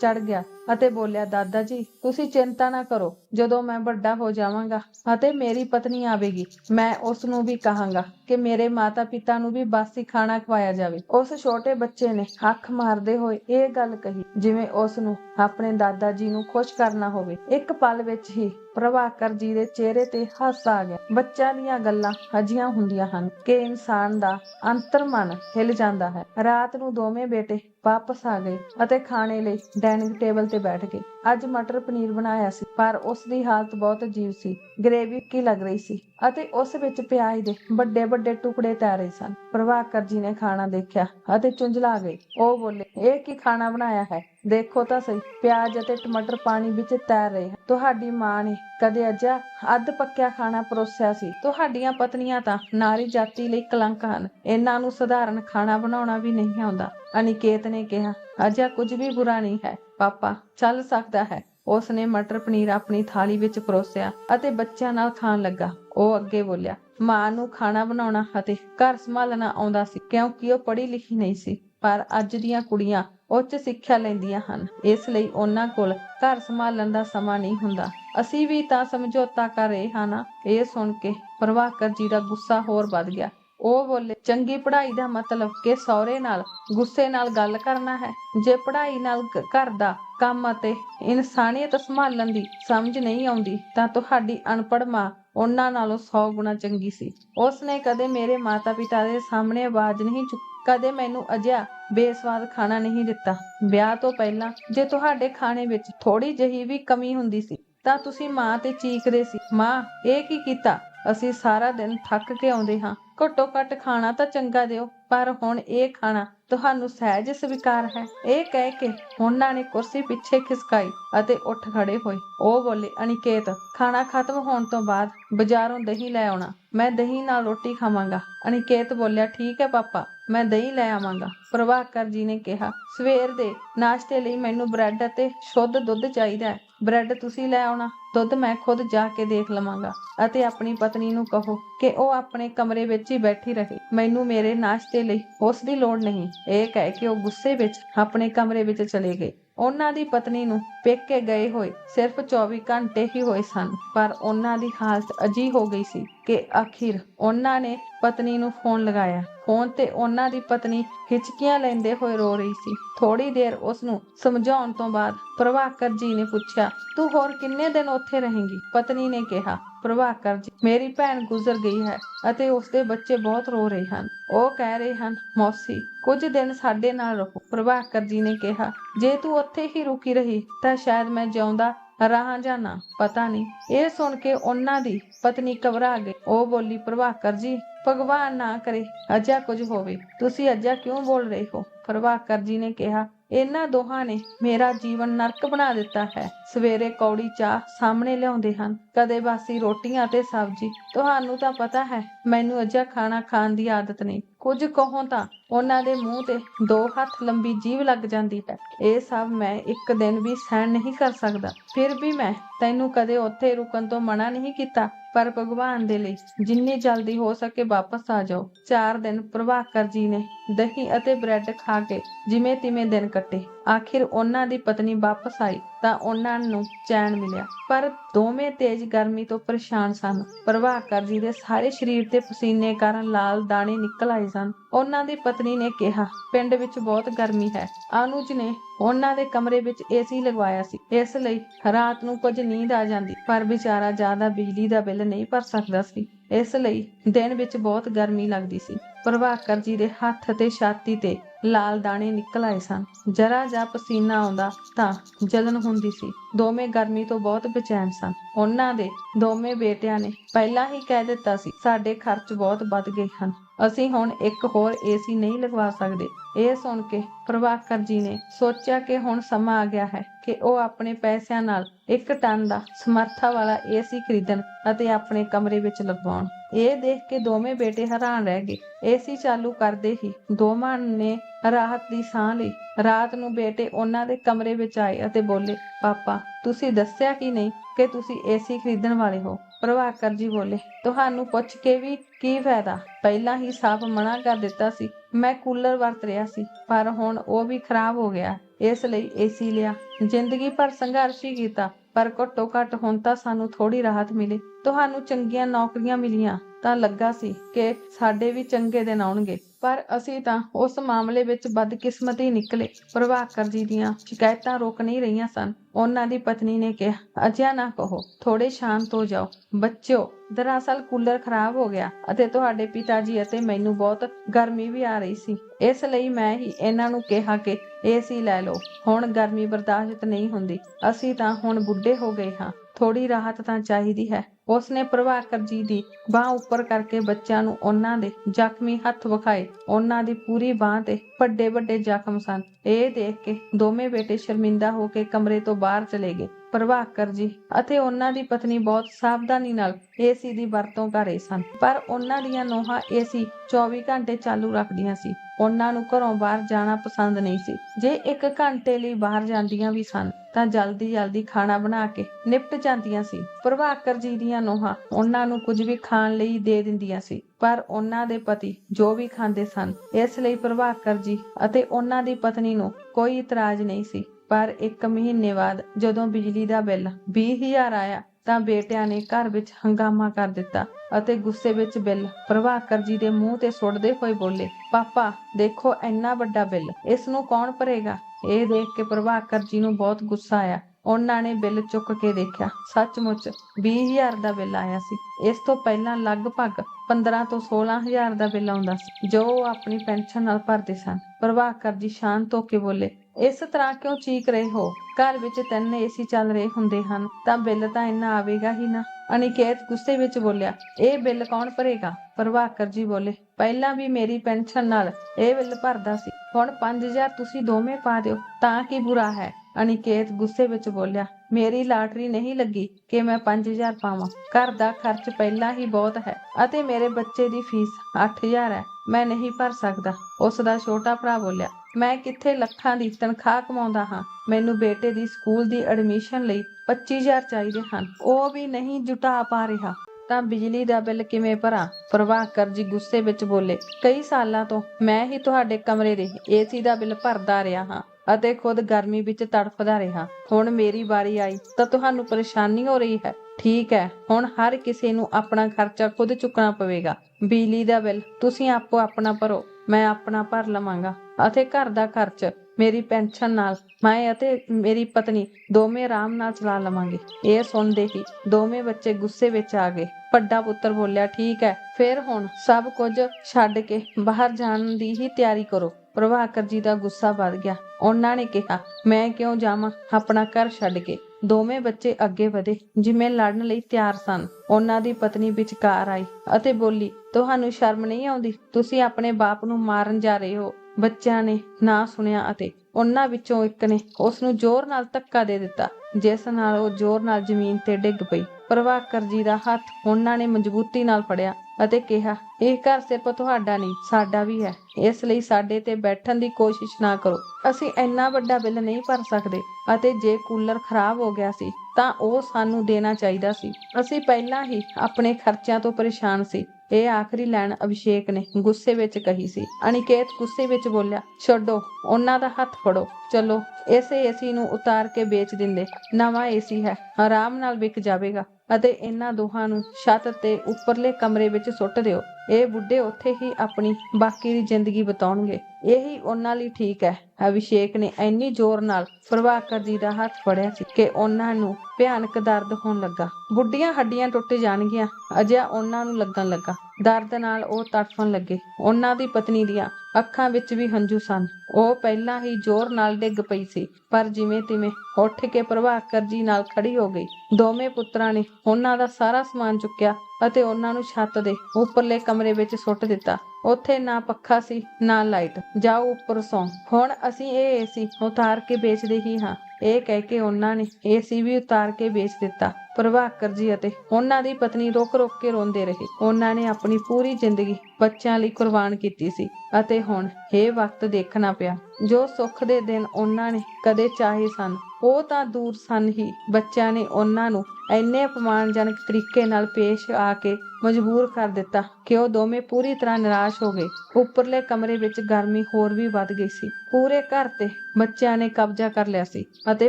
ਚੜ ਗਿਆ ਅਤੇ ਬੋਲਿਆ, ਦਾਦਾ ਜੀ, ਤੁਸੀਂ ਚਿੰਤਾ ਨਾ ਕਰੋ, ਜਦੋਂ ਮੈਂ ਵੱਡਾ ਹੋ ਜਾਵਾਂਗਾ ਅਤੇ ਮੇਰੀ ਪਤਨੀ ਆਵੇਗੀ, ਮੈਂ ਉਸ ਨੂੰ ਵੀ ਕਹਾਂਗਾ ਕਿ ਮੇਰੇ ਮਾਤਾ ਪਿਤਾ ਨੂੰ ਵੀ ਬਾਸੀ ਖਾਣਾ ਖਵਾਇਆ ਜਾਵੇ। ਉਸ ਛੋਟੇ ਬੱਚੇ ਨੇ ਅੱਖ ਮਾਰਦੇ ਹੋਏ ਇਹ ਗੱਲ ਕਹੀ, ਜਿਵੇਂ ਉਸ ਨੂੰ ਆਪਣੇ ਦਾਦਾ ਜੀ ਨੂੰ ਖੁਸ਼ ਕਰਨਾ ਹੋਵੇ। ਇੱਕ ਪਲ ਵਿੱਚ ਹੀ ਪ੍ਰਭਾਕਰ ਜੀ ਦੇ ਚਿਹਰੇ ਤੇ ਹਾਸਾ ਆ ਗਿਆ। ਬੱਚਿਆਂ ਦੀਆਂ ਗੱਲਾਂ ਅਜੀਆਂ ਹੁੰਦੀਆਂ ਹਨ ਕਿ ਇਨਸਾਨ ਦਾ ਅੰਤਰਮਨ ਹਿਲ ਜਾਂਦਾ ਹੈ। ਰਾਤ ਨੂੰ ਦੋਵੇਂ ਬੇਟੇ। ਵਾਪਸ ਆ ਗਏ ਅਤੇ ਖਾਣੇ ਲਈ ਡਾਈਨਿੰਗ ਟੇਬਲ ਤੇ ਬੈਠ ਗਏ। ਅੱਜ ਮਟਰ ਪਨੀਰ ਬਣਾਇਆ ਸੀ, ਪਰ ਉਸ ਦੀ ਹਾਲਤ ਬਹੁਤ ਅਜੀਬ ਸੀ, ਗ੍ਰੇਵੀ ਕੀ ਲੱਗ ਰਹੀ ਸੀ ਅਤੇ ਉਸ ਵਿੱਚ ਪਿਆਜ਼ ਦੇ ਵੱਡੇ ਵੱਡੇ ਟੁਕੜੇ ਤੈਰ ਰਹੇ ਸਨ। ਪ੍ਰਭਾਕਰ ਜੀ ਨੇ ਖਾਣਾ ਦੇਖਿਆ ਅਤੇ ਚੁੰਝਲਾ ਗਏ ਉਹ ਬੋਲੇ, ਇਹ ਕੀ ਖਾਣਾ ਬਣਾਇਆ ਹੈ? ਦੇਖੋ ਤਾਂ ਸਹੀ, ਪਿਆਜ਼ ਅਤੇ ਟਮਾਟਰ ਪਾਣੀ ਵਿੱਚ ਤੈਰ ਰਹੇ ਹਨ। ਤੁਹਾਡੀ ਮਾਂ ਨੇ ਕਦੇ ਅਜਾ ਅੱਧ ਪੱਕਿਆ ਖਾਣਾ ਪਰੋਸਿਆ ਸੀ। ਤੁਹਾਡੀਆਂ ਪਤਨੀਆਂ ਤਾਂ ਨਾਰੀ ਜਾਤੀ ਲਈ ਕਲੰਕ ਹਨ। ਇਹਨਾਂ ਨੂੰ ਸਧਾਰਨ ਖਾਣਾ ਬਣਾਉਣਾ ਵੀ ਨਹੀਂ ਆਉਂਦਾ। ਅਨਿਕੇਤ ਨੇ ਕਿਹਾ, ਅਜਾ ਕੁਝ ਵੀ ਬੁਰਾ ਨਹੀਂ ਹੈ, ਪਾਪਾ, ਚੱਲ ਸਕਦਾ ਹੈ। ਉਸ ਨੇ ਮਟਰ ਪਨੀਰ ਆਪਣੀ ਥਾਲੀ ਵਿੱਚ ਪਰੋਸਿਆ ਅਤੇ ਬੱਚਿਆਂ ਨਾਲ ਖਾਣ ਲੱਗਾ। ਉਹ ਅੱਗੇ ਬੋਲਿਆ, ਮਾਂ ਨੂੰ ਖਾਣਾ ਬਣਾਉਣਾ ਅਤੇ ਘਰ ਸੰਭਾਲਣਾ ਆਉਂਦਾ ਸੀ, ਕਿਉਂਕਿ ਉਹ ਪੜ੍ਹੀ ਲਿਖੀ ਨਹੀਂ ਸੀ, ਪਰ ਅੱਜ ਦੀਆਂ ਕੁੜੀਆਂ ਉੱਚ ਸਿੱਖਿਆ ਲੈਂਦੀਆਂ ਹਨ। ਇਸ ਲਈ ਉਹਨਾਂ ਕੋਲ ਘਰ ਸੰਭਾਲਣ ਦਾ ਸਮਾਂ ਨਹੀਂ ਹੁੰਦਾ। ਅਸੀਂ ਵੀ ਤਾਂ ਸਮਝੌਤਾ ਕਰ ਰਹੇ ਹਾਂ ਨਾ? ਇਹ ਸੁਣ ਕੇ ਪ੍ਰਭਾਕਰ ਜੀ ਦਾ ਗੁੱਸਾ ਹੋਰ ਵੱਧ ਗਿਆ। ਉਹ ਬੋਲੇ, ਚੰਗੀ ਪੜ੍ਹਾਈ ਦਾ ਮਤਲਬ ਕਿ ਸਹੁਰੇ ਨਾਲ ਗੁੱਸੇ ਨਾਲ ਗੱਲ ਕਰਨਾ ਹੈ। ਜੇ ਪੜ੍ਹਾਈ ਨਾਲ ਘਰ ਦਾ ਕੰਮ ਅਤੇ ਇਨਸਾਨੀਅਤ ਸੰਭਾਲਣ ਦੀ ਸਮਝ ਨਹੀਂ ਆਉਂਦੀ, ਤਾਂ ਤੁਹਾਡੀ ਅਨਪੜ੍ਹ ਮਾਂ ਉਹਨਾਂ ਨਾਲੋਂ 100 ਗੁਣਾ ਚੰਗੀ ਸੀ। ਉਸ ਨੇ ਕਦੇ ਮੇਰੇ ਮਾਤਾ-ਪਿਤਾ ਦੇ ਸਾਹਮਣੇ ਆਵਾਜ਼ ਨਹੀਂ ਚੁੱਕੀ, ਕਦੇ ਮੈਨੂੰ ਅਜਿਹਾ ਬੇਸਵਾਦ ਖਾਣਾ ਨਹੀਂ ਦਿੱਤਾ। ਵਿਆਹ ਤੋਂ ਪਹਿਲਾਂ ਜੇ ਤੁਹਾਡੇ ਖਾਣੇ ਵਿੱਚ ਥੋੜੀ ਜਿਹੀ ਵੀ ਕਮੀ ਹੁੰਦੀ ਸੀ, ਤਾਂ ਤੁਸੀਂ ਮਾਂ ਤੇ ਚੀਕਦੇ ਸੀ। ਮਾਂ, ਇਹ ਕੀ ਕੀਤਾ? ਅਸੀਂ ਸਾਰਾ ਦਿਨ ਥੱਕ ਕੇ ਆਉਂਦੇ ਹਾਂ। ਘੱਟੋ ਘੱਟ ਖਾਣਾ ਤਾਂ ਚੰਗਾ ਦਿਓ, ਪਰ ਹੁਣ ਇਹ ਖਾਣਾ ਤੁਹਾਨੂੰ ਸਹਿਜ ਸਵੀਕਾਰ ਹੈ। ਇਹ ਕਹਿ ਕੇ ਉਹਨਾਂ ਨੇ ਕੁਰਸੀ ਪਿੱਛੇ ਖਿਸਕਾਈ ਅਤੇ ਉੱਠ ਖੜੇ ਹੋਏ। ਉਹ ਬੋਲੇ, ਅਨਿਕੇਤ, ਖਾਣਾ ਖਤਮ ਹੋਣ ਤੋਂ ਬਾਅਦ ਬਾਜ਼ਾਰੋਂ ਦਹੀਂ ਲੈ ਆਉਣਾ। ਮੈਂ ਦਹੀਂ ਨਾਲ ਰੋਟੀ ਖਾਵਾਂਗਾ। ਅਨਿਕੇਤ ਬੋਲਿਆ, ਠੀਕ ਹੈ ਪਾਪਾ, ਮੈਂ ਦਹੀਂ ਲੈ ਆਵਾਂਗਾ। ਪ੍ਰਭਾਕਰ ਜੀ ਨੇ ਕਿਹਾ, ਸਵੇਰ ਦੇ ਨਾਸ਼ਤੇ ਲਈ ਮੈਨੂੰ ਬ੍ਰੈਡ ਅਤੇ ਸ਼ੁੱਧ ਦੁੱਧ ਚਾਹੀਦਾ ਹੈ। ਬ੍ਰੈਡ ਤੁਸੀਂ ਲੈ ਆਉਣਾ, ਦੁੱਧ ਮੈਂ ਖੁਦ ਜਾ ਕੇ ਦੇਖ ਲਵਾਂਗਾ ਅਤੇ ਆਪਣੀ ਪਤਨੀ ਨੂੰ ਕਹੋ ਕਿ ਉਹ ਆਪਣੇ ਕਮਰੇ ਵਿੱਚ ਹੀ ਬੈਠੀ ਰਹੇ। ਮੈਨੂੰ ਮੇਰੇ ਨਾਸ਼ਤੇ ਲਈ ਉਸ ਦੀ ਲੋੜ ਨਹੀਂ। ਇਹ ਕਹਿ ਕੇ ਉਹ ਗੁੱਸੇ ਵਿੱਚ ਆਪਣੇ ਕਮਰੇ ਵਿੱਚ ਚਲੇ ਗਏ। ਉਹਨਾਂ ਦੀ ਪਤਨੀ ਨੂੰ ਪੇਕੇ ਗਏ ਹੋਏ। ਸਿਰਫ 24 ਘੰਟੇ ਹੀ ਹੋਏ ਸਨ, ਪਰ ਉਹਨਾਂ ਦੀ ਹਾਲਤ ਅਜੀ ਹੋ ਗਈ ਸੀ ਕਿ ਆਖਿਰ ਉਹਨਾਂ ਨੇ ਪਤਨੀ ਨੂੰ ਫੋਨ ਲਗਾਇਆ। ਫੋਨ ਤੇ ਉਹਨਾਂ ਦੀ ਪਤਨੀ ਹਿਚਕੀਆਂ ਲੈਂਦੇ ਹੋਏ ਰੋ ਰਹੀ ਸੀ। ਥੋੜੀ ਦੇਰ ਉਸ ਨੂੰ ਸਮਝਾਉਣ ਤੋਂ ਬਾਅਦ ਪ੍ਰਭਾਕਰ ਜੀ ਨੇ ਪੁੱਛਿਆ, ਤੂੰ ਹੋਰ ਕਿੰਨੇ ਦਿਨ ਉੱਥੇ ਰਹੇਂਗੀ? ਪਤਨੀ ਨੇ ਕਿਹਾ, ਪ੍ਰਭਾਕਰ ਜੀ, ਮੇਰੀ ਭੈਣ ਗੁਜ਼ਰ ਗਈ ਹੈ ਅਤੇ ਉਸਦੇ ਬੱਚੇ ਬਹੁਤ ਰੋ ਰਹੇ ਹਨ। ਉਹ ਕਹਿ ਰਹੇ ਹਨ, ਮੌਸੀ, ਕੁਝ ਦਿਨ ਸਾਡੇ ਨਾਲ ਰਹੋ। ਪ੍ਰਭਾਕਰ ਜੀ ਨੇ ਕਿਹਾ, ਜੇ ਤੂੰ ਉੱਥੇ ਹੀ ਰੁਕੀ ਰਹੀ, ਤਾਂ ਸ਼ਾਇਦ ਮੈਂ ਜਿਉਂਦਾ ਰਹਾ ਜਾਂ ਨਾ, ਪਤਾ ਨਹੀਂ। ਇਹ ਸੁਣ ਕੇ ਉਹਨਾਂ ਦੀ ਪਤਨੀ ਘਬਰਾ ਗਈ। ਉਹ ਬੋਲੀ, ਪ੍ਰਭਾਕਰ ਜੀ, ਭਗਵਾਨ ਨਾ ਕਰੇ ਅਜਾ ਕੁਝ ਹੋਵੇ। ਤੁਸੀਂ ਅਜਾ ਕਿਉਂ ਬੋਲ ਰਹੇ ਹੋ? ਪ੍ਰਭਾਕਰ ਜੀ ਨੇ ਕਿਹਾ ਇਹਨਾਂ ਦੋਹਾਂ ਨੇ ਮੇਰਾ ਜੀਵਨ ਨਰਕ ਬਣਾ ਦਿੱਤਾ ਹੈ। ਸਵੇਰੇ ਕੌੜੀ ਚਾਹ ਸਾਹਮਣੇ ਲਿਆਉਂਦੇ ਹਨ। ਕਦੇ ਬਾਸੀ ਰੋਟੀਆਂ ਤੇ ਸਬਜ਼ੀ। ਤੁਹਾਨੂੰ ਤਾਂ ਪਤਾ ਹੈ, ਮੈਨੂੰ ਅਜਾ ਖਾਣਾ ਖਾਣ ਦੀ ਆਦਤ ਨਹੀਂ। ਕੁਝ ਕਹੋ ਤਾਂ, ਉਹਨਾਂ ਦੇ ਮੂੰਹ ਤੇ ਦੋ ਹੱਥ ਲੰਬੀ ਜੀਭ ਲੱਗ ਜਾਂਦੀ ਹੈ। ਇਹ ਸਭ ਮੈਂ ਇੱਕ ਦਿਨ ਵੀ ਸਹਿਣ ਨਹੀਂ ਕਰ ਸਕਦਾ। ਫਿਰ ਵੀ ਮੈਂ ਤੈਨੂੰ ਕਦੇ ਉੱਥੇ ਰੁਕਣ ਤੋਂ ਮਨਾ ਨਹੀਂ ਕੀਤਾ, ਪਰ ਭਗਵਾਨ ਦੇ ਲਈ ਜਿੰਨੀ ਜਲਦੀ ਹੋ ਸਕੇ ਵਾਪਸ ਆ ਜਾਓ। ਚਾਰ ਦਿਨ ਪ੍ਰਭਾਕਰ ਜੀ ਨੇ ਦਹੀਂ ਅਤੇ ਬ੍ਰੈਡ ਖਾ ਕੇ ਜਿਵੇਂ ਤਿਵੇਂ ਦਿਨ ਕੱਟੇ। ਆਖਿਰ ਉਹਨਾਂ ਦੀ ਪਤਨੀ ਵਾਪਸ ਆਈ ਤਾਂ ਉਹਨਾਂ ਨੂੰ ਚੈਨ ਮਿਲਿਆ। ਪਰ ਦੋਵੇਂ ਤੇਜ਼ ਗਰਮੀ ਤੋਂ ਪਰੇਸ਼ਾਨ ਸਨ। ਪ੍ਰਭਾਕਰ ਜੀ ਦੇ ਸਾਰੇ ਸਰੀਰ ਤੇ ਪਸੀਨੇ ਕਾਰਨ ਲਾਲ ਦਾਣੇ ਨਿਕਲ ਆਏ ਸਨ। ਉਹਨਾਂ ਦੀ ਪਤਨੀ ਨੇ ਕਿਹਾ, ਪਿੰਡ ਵਿੱਚ ਬਹੁਤ ਗਰਮੀ ਹੈ। ਅਨੁਜ ਨੇ ਉਹਨਾਂ ਦੇ ਕਮਰੇ ਵਿੱਚ ਏਸੀ ਲਗਵਾਇਆ ਸੀ। ਇਸ ਲਈ ਰਾਤ ਨੂੰ ਕੁਝ ਨੀਂਦ ਆ ਜਾਂਦੀ, ਪਰ ਵਿਚਾਰਾ ਜ਼ਿਆਦਾ ਬਿਜਲੀ ਦਾ ਬਿੱਲ ਨਹੀਂ ਭਰ ਸਕਦਾ ਸੀ। ਇਸ ਲਈ ਦਿਨ ਵਿੱਚ ਬਹੁਤ ਗਰਮੀ ਲੱਗਦੀ ਸੀ। ਪ੍ਰਭਾਕਰ ਜੀ ਦੇ ਹੱਥ ਤੇ ਛਾਤੀ ਤੇ ਲਾਲ ਦਾਣੇ ਨਿਕਲ ਆਏ ਸਨ। ਜਰਾ ਜਾਂ ਪਸੀਨਾ ਆਉਂਦਾ ਤਾਂ ਜਲਨ ਹੁੰਦੀ ਸੀ। ਦੋਵੇਂ ਗਰਮੀ ਤੋਂ ਬਹੁਤ ਬੇਚੈਨ ਸਨ। ਉਹਨਾਂ ਦੇ ਦੋਵੇਂ ਬੇਟਿਆਂ ਨੇ ਪਹਿਲਾਂ ਹੀ ਕਹਿ ਦਿੱਤਾ ਸੀ, ਸਾਡੇ ਖਰਚ ਬਹੁਤ ਵੱਧ ਗਏ ਹਨ। ਅਸੀਂ ਹੁਣ ਇੱਕ ਹੋਰ ਏਸੀ ਨਹੀਂ ਲਗਵਾ ਸਕਦੇ। ਇਹ ਸੁਣ ਕੇ ਪ੍ਰਭਾਕਰ ਜੀ ਨੇ ਸੋਚਿਆ ਕਿ ਹੁਣ ਸਮਾਂ ਆ ਗਿਆ ਹੈ ਕਿ ਉਹ ਆਪਣੇ ਪੈਸਿਆਂ ਨਾਲ ਇੱਕ ਟਨ ਦਾ ਸਮਰੱਥਾ ਵਾਲਾ ਏਸੀ ਖਰੀਦਣ ਅਤੇ ਆਪਣੇ ਕਮਰੇ ਵਿੱਚ ਲਗਵਾਉਣ। ਇਹ ਦੇਖ ਕੇ ਦੋਵੇਂ ਬੇਟੇ ਹੈਰਾਨ ਰਹਿ ਗਏ। ਏਸੀ ਚਾਲੂ ਕਰਦੇ ਹੀ ਦੋਵਾਂ ਨੇ ਰਾਹਤ ਦੀ ਸਾਹ ਲਈ ਰਾਤ ਨੂੰ ਬੇਟੇ ਉਹਨਾਂ ਦੇ ਕਮਰੇ ਵਿੱਚ ਆਏ ਅਤੇ ਬੋਲੇ, ਪਾਪਾ, ਤੁਸੀਂ ਦੱਸਿਆ ਕਿ ਨਹੀਂ ਕਿ ਤੁਸੀਂ ਏਸੀ ਖਰੀਦਣ ਵਾਲੇ ਹੋ? ਪ੍ਰਭਾਕਰ ਜੀ ਬੋਲੇ, ਤੁਹਾਨੂੰ ਪੁੱਛ ਕੇ ਵੀ ਕੀ ਫਾਇਦਾ? ਪਹਿਲਾਂ ਹੀ ਸਾਫ਼ ਮਨਾ ਕਰ ਦਿੱਤਾ ਸੀ ਮੈਂ ਕੂਲਰ ਵਰਤ ਰਿਹਾ ਸੀ, ਪਰ ਹੁਣ ਉਹ ਵੀ ਖਰਾਬ ਹੋ ਗਿਆ। ਇਸ ਲਈ ਏਸੀ ਲਿਆ। ਜ਼ਿੰਦਗੀ ਭਰ ਸੰਘਰਸ਼ ਹੀ ਕੀਤਾ, ਪਰ ਘੱਟੋ ਘੱਟ ਹੁਣ ਤਾਂ ਸਾਨੂੰ ਥੋੜੀ ਰਾਹਤ ਮਿਲੀ। ਤੁਹਾਨੂੰ ਚੰਗੀਆਂ ਨੌਕਰੀਆਂ ਮਿਲੀਆਂ। ਤਾਂ ਲੱਗਾ ਸੀ ਕਿ ਸਾਡੇ ਵੀ ਚੰਗੇ ਦਿਨ ਆਉਣਗੇ। ਪਰ ਅਸੀਂ ਤਾਂ ਉਸ ਮਾਮਲੇ ਵਿੱਚ ਬਦਕਿਸਮਤ ਹੀ ਨਿਕਲੇ। ਪ੍ਰਭਾਕਰ ਜੀ ਦੀਆਂ ਸ਼ਿਕਾਇਤਾਂ ਰੁਕ ਨਹੀਂ ਰਹੀਆਂ ਸਨ। ਉਹਨਾਂ ਦੀ ਪਤਨੀ ਨੇ ਕਿਹਾ, ਅਜਿਹਾ ਨਾ ਕਹੋ ਥੋੜੇ ਸ਼ਾਂਤ ਹੋ ਜਾਓ। ਬੱਚਿਓ, ਦਰਅਸਲ ਕੂਲਰ ਖਰਾਬ ਹੋ ਗਿਆ ਅਤੇ ਤੁਹਾਡੇ ਪਿਤਾ ਜੀ ਅਤੇ ਮੈਨੂੰ ਬਹੁਤ ਗਰਮੀ ਵੀ ਆ ਰਹੀ ਸੀ। ਇਸ ਲਈ ਮੈਂ ਹੀ ਇਹਨਾਂ ਨੂੰ ਕਿਹਾ ਕਿ ਏਸੀ ਲੈ ਲਓ। ਹੁਣ ਗਰਮੀ ਬਰਦਾਸ਼ਤ ਨਹੀਂ ਹੁੰਦੀ। ਅਸੀਂ ਤਾਂ ਹੁਣ ਬੁੱਢੇ ਹੋ ਗਏ ਹਾਂ। ਥੋੜੀ ਰਾਹਤ ਤਾਂ ਚਾਹੀਦੀ ਹੈ। ਉਸਨੇ ਪ੍ਰਭਾਕਰ ਜੀ ਦੀ ਬਾਹ ਉੱਪਰ ਕਰਕੇ ਬੱਚਿਆਂ ਨੂੰ ਉਹਨਾਂ ਦੇ ਜ਼ਖਮੀ ਹੱਥ ਵਿਖਾਏ। ਉਹਨਾਂ ਦੀ ਪੂਰੀ ਬਾਹ ਤੇ ਵੱਡੇ ਵੱਡੇ ਜ਼ਖਮ ਸਨ। ਇਹ ਦੇਖ ਕੇ ਦੋਵੇਂ ਬੇਟੇ ਸ਼ਰਮਿੰਦਾ ਹੋ ਕੇ ਕਮਰੇ ਤੋਂ ਬਾਹਰ ਚਲੇ ਗਏ। ਪ੍ਰਭਾਕਰ ਜੀ ਅਤੇ ਉਹਨਾਂ ਦੀ ਪਤਨੀ ਬਹੁਤ ਸਾਵਧਾਨੀ ਨਾਲ ਏਸੀ ਦੀ ਵਰਤੋਂ ਕਰ ਰਹੇ ਸਨ। ਪਰ ਉਹਨਾਂ ਦੀਆਂ ਨੋਹਾਂ ਏਸੀ 24 ਘੰਟੇ ਚਾਲੂ ਰੱਖਦੀਆਂ ਸੀ। ਉਹਨਾਂ ਨੂੰ ਘਰੋਂ ਬਾਹਰ ਜਾਣਾ ਪਸੰਦ ਨਹੀਂ ਸੀ। ਜੇ ਇੱਕ ਘੰਟੇ ਲਈ ਬਾਹਰ ਜਾਂਦੀਆਂ ਵੀ ਸਨ, ਤਾਂ ਜਲਦੀ ਜਲਦੀ ਖਾਣਾ ਬਣਾ ਕੇ ਨਿਪਟ ਜਾਂਦੀਆਂ ਸੀ। ਪ੍ਰਭਾਕਰ ਜੀ ਦੀਆਂ ਨੋਹਾਂ ਉਹਨਾਂ ਨੂੰ ਕੁਝ ਵੀ ਖਾਣ ਲਈ ਦੇ ਦਿੰਦੀਆਂ ਸੀ, ਪਰ ਉਹਨਾਂ ਦੇ ਪਤੀ ਜੋ ਵੀ ਖਾਂਦੇ ਸਨ, ਇਸ ਲਈ ਪ੍ਰਭਾਕਰ ਜੀ ਅਤੇ ਉਹਨਾਂ ਦੀ ਪਤਨੀ ਨੂੰ ਕੋਈ ਇਤਰਾਜ਼ ਨਹੀਂ ਸੀ। ਪਰ ਇੱਕ ਮਹੀਨੇ ਬਾਅਦ ਜਦੋਂ ਬਿਜਲੀ ਦਾ ਬਿੱਲ 20000 ਆਇਆ ਤਾਂ ਬੇਟਿਆਂ ਨੇ ਘਰ ਵਿੱਚ ਹੰਗਾਮਾ ਕਰ ਦਿੱਤਾ ਅਤੇ ਗੁੱਸੇ ਵਿੱਚ ਬਿੱਲ, ਪ੍ਰਭਾਕਰ ਜੀ ਦੇ ਮੂੰਹ ਤੇ ਸੁੱਟਦੇ ਹੋਏ ਬੋਲੇ, ਪਾਪਾ, ਦੇਖੋ ਇੰਨਾ ਵੱਡਾ ਬਿੱਲ, ਇਸ ਨੂੰ ਕੌਣ ਭਰੇਗਾ? ਇਹ ਦੇਖ ਕੇ ਪ੍ਰਭਾਕਰ ਜੀ ਨੂੰ ਬਹੁਤ ਗੁੱਸਾ ਆਇਆ। ਉਹਨਾਂ ਨੇ ਬਿੱਲ ਚੁੱਕ ਕੇ ਦੇਖਿਆ। ਸੱਚਮੁੱਚ 20000 ਦਾ ਬਿੱਲ ਆਇਆ ਸੀ। ਇਸ ਤੋਂ ਪਹਿਲਾਂ ਲਗਭਗ 15 ਤੋਂ 16000 ਦਾ ਬਿੱਲ ਆਉਂਦਾ ਸੀ, ਜੋ ਉਹ ਆਪਣੀ ਪੈਨਸ਼ਨ ਨਾਲ ਭਰਦੇ ਸਨ। ਪ੍ਰਭਾਕਰ ਜੀ ਸ਼ਾਂਤ ਹੋ ਕੇ ਬੋਲੇ ਇਸ ਤਰ੍ਹਾਂ ਕਿਉਂ ਚੀਕ ਰਹੇ ਹੋ? ਘਰ ਵਿੱਚ ਤਿੰਨ ਏਸੀ ਚੱਲ ਰਹੇ ਹੁੰਦੇ ਹਨ, ਤਾਂ ਬਿੱਲ ਤਾਂ ਇੰਨਾ ਆਵੇਗਾ ਹੀ ਨਾ। ਅਨਿਕੇਤ ਗੁੱਸੇ ਵਿੱਚ ਬੋਲਿਆ, ਇਹ ਬਿੱਲ ਕੌਣ ਭਰੇਗਾ? ਪ੍ਰਭਾਕਰ ਜੀ ਬੋਲੇ, ਪਹਿਲਾਂ ਵੀ ਮੇਰੀ ਪੈਨਸ਼ਨ ਨਾਲ ਇਹ ਬਿੱਲ ਭਰਦਾ ਸੀ। ਹੁਣ 5000 ਤੁਸੀਂ ਦੋਵੇਂ ਪਾ ਦਿਓ, ਤਾਂ ਕੀ ਬੁਰਾ ਹੈ? ਅਨਿਕੇਤ ਗੁੱਸੇ ਵਿੱਚ ਬੋਲਿਆ, ਮੇਰੀ ਲਾਟਰੀ ਨਹੀਂ ਲੱਗੀ ਕਿ ਮੈਂ 5000 ਪਾਵਾਂ। ਘਰ ਦਾ ਖਰਚ ਪਹਿਲਾਂ ਹੀ ਬਹੁਤ ਹੈ ਅਤੇ ਮੇਰੇ ਬੱਚੇ ਦੀ ਫੀਸ 8000 ਹੈ। ਮੈਂ ਨਹੀਂ ਭਰ ਸਕਦਾ। ਉਸ ਦਾ ਛੋਟਾ ਭਰਾ ਬੋਲਿਆ ਮੈਂ ਕਿੱਥੇ ਲੱਖਾਂ ਦੀ ਤਨਖਾਹ ਕਮਾਉਂਦਾ ਹਾਂ? ਮੈਨੂੰ ਬੇਟੇ ਦੀ ਸਕੂਲ ਦੀ ਐਡਮਿਸ਼ਨ ਲਈ 25000 ਚਾਹੀਦੇ ਹਨ। ਉਹ ਵੀ ਨਹੀਂ ਜੁਟਾ ਪਾ ਰਿਹਾ। ਤਾਂ ਬਿਜਲੀ ਦਾ ਬਿੱਲ ਕਿਵੇਂ ਭਰਾਂ? ਪ੍ਰਭਾਕਰ ਜੀ ਗੁੱਸੇ ਵਿੱਚ ਬੋਲੇ। ਕਈ ਸਾਲਾਂ ਤੋਂ ਮੈਂ ਹੀ ਤੁਹਾਡੇ ਕਮਰੇ ਦੇ ਏਸੀ ਦਾ ਬਿੱਲ ਭਰਦਾ ਰਿਹਾ ਹਾਂ ਅਤੇ ਖੁਦ ਗਰਮੀ ਵਿੱਚ ਤੜਫਦਾ ਰਿਹਾ। ਹੁਣ ਮੇਰੀ ਵਾਰੀ ਆਈ, ਤਾਂ ਤੁਹਾਨੂੰ ਪਰੇਸ਼ਾਨੀ ਹੋ ਰਹੀ ਹੈ। ਠੀਕ ਹੈ, ਹੁਣ ਹਰ ਕਿਸੇ ਨੂੰ ਆਪਣਾ ਖਰਚਾ ਖੁਦ ਚੁੱਕਣਾ ਪਵੇਗਾ। ਬਿਜਲੀ ਦਾ ਬਿੱਲ ਤੁਸੀਂ ਆਪੋ ਆਪਣਾ ਭਰੋ, ਮੈਂ ਆਪਣਾ ਭਰ ਲਵਾਂਗਾ। ਅਤੇ ਘਰ ਦਾ ਖਰਚ, ਮੇਰੀ ਪੈਨਸ਼ਨ ਨਾਲ, ਮੈਂ ਅਤੇ ਮੇਰੀ ਪਤਨੀ ਦੋਵੇਂ ਆਰਾਮ ਨਾਲ ਚਲਾ ਲਵਾਂਗੇ। ਇਹ ਸੁਣਦੇ ਹੀ ਦੋਵੇਂ ਬੱਚੇ ਗੁੱਸੇ ਵਿੱਚ ਆ ਗਏ। ਵੱਡਾ ਪੁੱਤਰ ਬੋਲਿਆ, ਠੀਕ ਹੈ, ਫਿਰ ਹੁਣ ਸਭ ਕੁਝ ਛੱਡ ਕੇ ਬਾਹਰ ਜਾਣ ਦੀ ਹੀ ਤਿਆਰੀ ਕਰੋ। ਪ੍ਰਭਾਕਰ ਜੀ ਦਾ ਗੁੱਸਾ ਵੱਧ ਗਿਆ। ਉਹਨਾਂ ਨੇ ਕਿਹਾ, ਮੈਂ ਕਿਉਂ ਜਾਵਾਂ? ਆਪਣਾ ਘਰ ਛੱਡ ਕੇ। ਦੋਵੇਂ ਬੱਚੇ ਅੱਗੇ ਵਧੇ, ਜਿਵੇਂ ਲੜਨ ਲਈ ਤਿਆਰ ਸਨ। ਉਹਨਾਂ ਦੀ ਪਤਨੀ ਵਿਚਕਾਰ ਆਈ ਅਤੇ ਬੋਲੀ, ਤੁਹਾਨੂੰ ਸ਼ਰਮ ਨਹੀਂ ਆਉਂਦੀ? ਤੁਸੀਂ ਆਪਣੇ ਬਾਪ ਨੂੰ ਮਾਰਨ ਜਾ ਰਹੇ ਹੋ। ਬੱਚਿਆਂ ਨੇ ਨਾ ਸੁਣਿਆ ਅਤੇ ਉਹਨਾਂ ਵਿੱਚੋਂ ਇੱਕ ਨੇ ਉਸ ਨੂੰ ਜ਼ੋਰ ਨਾਲ ਧੱਕਾ ਦੇ ਦਿੱਤਾ। ਜਿਸ ਨਾਲ ਉਹ ਜ਼ੋਰ ਨਾਲ ਜ਼ਮੀਨ ਤੇ ਡਿੱਗ ਪਈ। ਪ੍ਰਭਾਕਰ ਜੀ ਦਾ ਹੱਥ ਉਹਨਾਂ ਨੇ ਮਜ਼ਬੂਤੀ ਨਾਲ ਫੜਿਆ ਅਤੇ ਕਿਹਾ, ਇਹ ਘਰ ਸਿਰਫ ਤੁਹਾਡਾ ਨਹੀਂ, ਸਾਡਾ ਵੀ ਹੈ। ਇਸ ਲਈ ਸਾਡੇ ਤੇ ਬੈਠਣ ਦੀ ਕੋਸ਼ਿਸ਼ ਨਾ ਕਰੋ। ਅਸੀਂ ਇੰਨਾ ਵੱਡਾ ਬਿੱਲ ਨਹੀਂ ਭਰ ਸਕਦੇ ਅਤੇ ਜੇ ਕੂਲਰ ਖਰਾਬ ਹੋ ਗਿਆ ਸੀ ਤਾਂ ਉਹ ਸਾਨੂੰ ਦੇਣਾ ਚਾਹੀਦਾ ਸੀ। ਅਸੀਂ ਪਹਿਲਾਂ ਹੀ ਆਪਣੇ ਖਰਚਿਆਂ ਤੋਂ ਪਰੇਸ਼ਾਨ ਸੀ। ਇਹ ਆਖਰੀ ਲਾਈਨ ਅਭਿਸ਼ੇਕ ਨੇ ਗੁੱਸੇ ਵਿੱਚ ਕਹੀ ਸੀ। ਅਨਿਕੇਤ ਗੁੱਸੇ ਵਿੱਚ ਬੋਲਿਆ, ਛੱਡੋ, ਉਹਨਾਂ ਦਾ ਹੱਥ ਫੜੋ। ਚਲੋ, ਇਸੇ ਏਸੀ ਨੂੰ ਉਤਾਰ ਕੇ ਵੇਚ ਦਿੰਦੇ। ਨਵਾਂ ਏਸੀ ਹੈ। ਆਰਾਮ ਨਾਲ ਵਿਕ ਜਾਵੇਗਾ। ਅਤੇ ਇਹਨਾਂ ਦੋਹਾਂ ਨੂੰ ਛੱਤ ਤੇ ਉੱਪਰਲੇ ਕਮਰੇ ਵਿੱਚ ਸੁੱਟ ਦਿਓ। ਇਹ ਬੁੱਢੇ ਉੱਥੇ ਹੀ ਆਪਣੀ ਬਾਕੀ ਦੀ ਜ਼ਿੰਦਗੀ ਬਿਤਾਉਣਗੇ। ਇਹੀ ਉਹਨਾਂ ਲਈ ਠੀਕ ਹੈ। ਅਭਿਸ਼ੇਕ ਨੇ ਇੰਨੀ ਜ਼ੋਰ ਨਾਲ ਪ੍ਰਭਾਕਰ ਜੀ ਦਾ ਹੱਥ ਫੜਿਆ ਸੀ ਕਿ ਉਹਨਾਂ ਨੂੰ ਭਿਆਨਕ ਦਰਦ ਹੋਣ ਲੱਗਾ। ਬੁੱਢੀਆਂ ਹੱਡੀਆਂ ਟੁੱਟ ਜਾਣਗੀਆਂ। ਅਜਿਹਾ ਉਹਨਾਂ ਨੂੰ ਲੱਗਣ ਲੱਗਾ। ਦਰਦ ਨਾਲ ਉਹ ਤੜਫਣ ਲੱਗੇ। ਉਹਨਾਂ ਦੀ ਪਤਨੀ ਦੀਆਂ ਅੱਖਾਂ ਵਿੱਚ ਵੀ ਹੰਝੂ ਸਨ। ਉਹ ਪਹਿਲਾਂ ਹੀ ਜ਼ੋਰ ਨਾਲ ਡਿੱਗ ਪਈ ਸੀ, ਪਰ ਜਿਵੇਂ ਤਿਵੇਂ ਉੱਠ ਕੇ ਪ੍ਰਭਾਕਰ ਜੀ ਨਾਲ ਖੜੀ ਹੋ ਗਈ। ਦੋਵੇਂ ਪੁੱਤਰਾਂ ਨੇ ਉਹਨਾਂ ਦਾ ਸਾਰਾ ਸਮਾਨ ਚੁੱਕਿਆ ਅਤੇ ਉਹਨਾਂ ਨੂੰ ਛੱਤ ਦੇ ਉੱਪਰਲੇ ਕਮਰੇ ਵਿੱਚ ਸੁੱਟ ਦਿੱਤਾ। ਉੱਥੇ ਨਾ ਪੱਖਾ ਸੀ, ਨਾ ਲਾਈਟ। ਜਾਓ, ਉੱਪਰ ਸੌਂ। ਹੁਣ ਅਸੀਂ ਇਹ ਏਸੀ ਉਤਾਰ ਕੇ ਵੇਚਦੇ ਹੀ ਹਾਂ। ਇਹ ਕਹਿ ਕੇ ਉਹਨਾਂ ਨੇ ਏਸੀ ਵੀ ਉਤਾਰ ਕੇ ਵੇਚ ਦਿੱਤਾ। ਪ੍ਰਭਾਕਰ ਜੀ ਅਤੇ ਉਹਨਾਂ ਦੀ ਪਤਨੀ ਰੁਕ-ਰੁਕ ਕੇ ਰੋਂਦੇ ਰਹੇ। ਉਹਨਾਂ ਨੇ ਆਪਣੀ ਪੂਰੀ ਜ਼ਿੰਦਗੀ ਬੱਚਿਆਂ ਲਈ ਕੁਰਬਾਨ ਕੀਤੀ ਸੀ ਅਤੇ ਹੁਣ ਇਹ ਵਕਤ ਦੇਖਣਾ ਪਿਆ। ਜੋ ਸੁੱਖ ਦੇ ਦਿਨ ਉਹਨਾਂ ਨੇ ਕਦੇ ਚਾਹੇ ਸਨ, ਉਹ ਤਾਂ ਦੂਰ ਸਨ ਹੀ। ਬੱਚਿਆਂ ਨੇ ਉਹਨਾਂ ਨੂੰ ਇੰਨੇ ਅਪਮਾਨਜਨਕ ਤਰੀਕੇ ਨਾਲ ਪੇਸ਼ ਆ ਕੇ ਮਜਬੂਰ ਕਰ ਦਿੱਤਾ ਕਿ ਉਹ ਦੋਵੇਂ ਪੂਰੀ ਤਰ੍ਹਾਂ ਨਿਰਾਸ਼ ਹੋ ਗਏ। ਉੱਪਰਲੇ ਕਮਰੇ ਵਿੱਚ ਗਰਮੀ ਹੋਰ ਵੀ ਵੱਧ ਗਈ ਸੀ। ਪੂਰੇ ਘਰ ਤੇ ਬੱਚਿਆਂ ਨੇ ਕਬਜ਼ਾ ਕਰ ਲਿਆ ਸੀ ਅਤੇ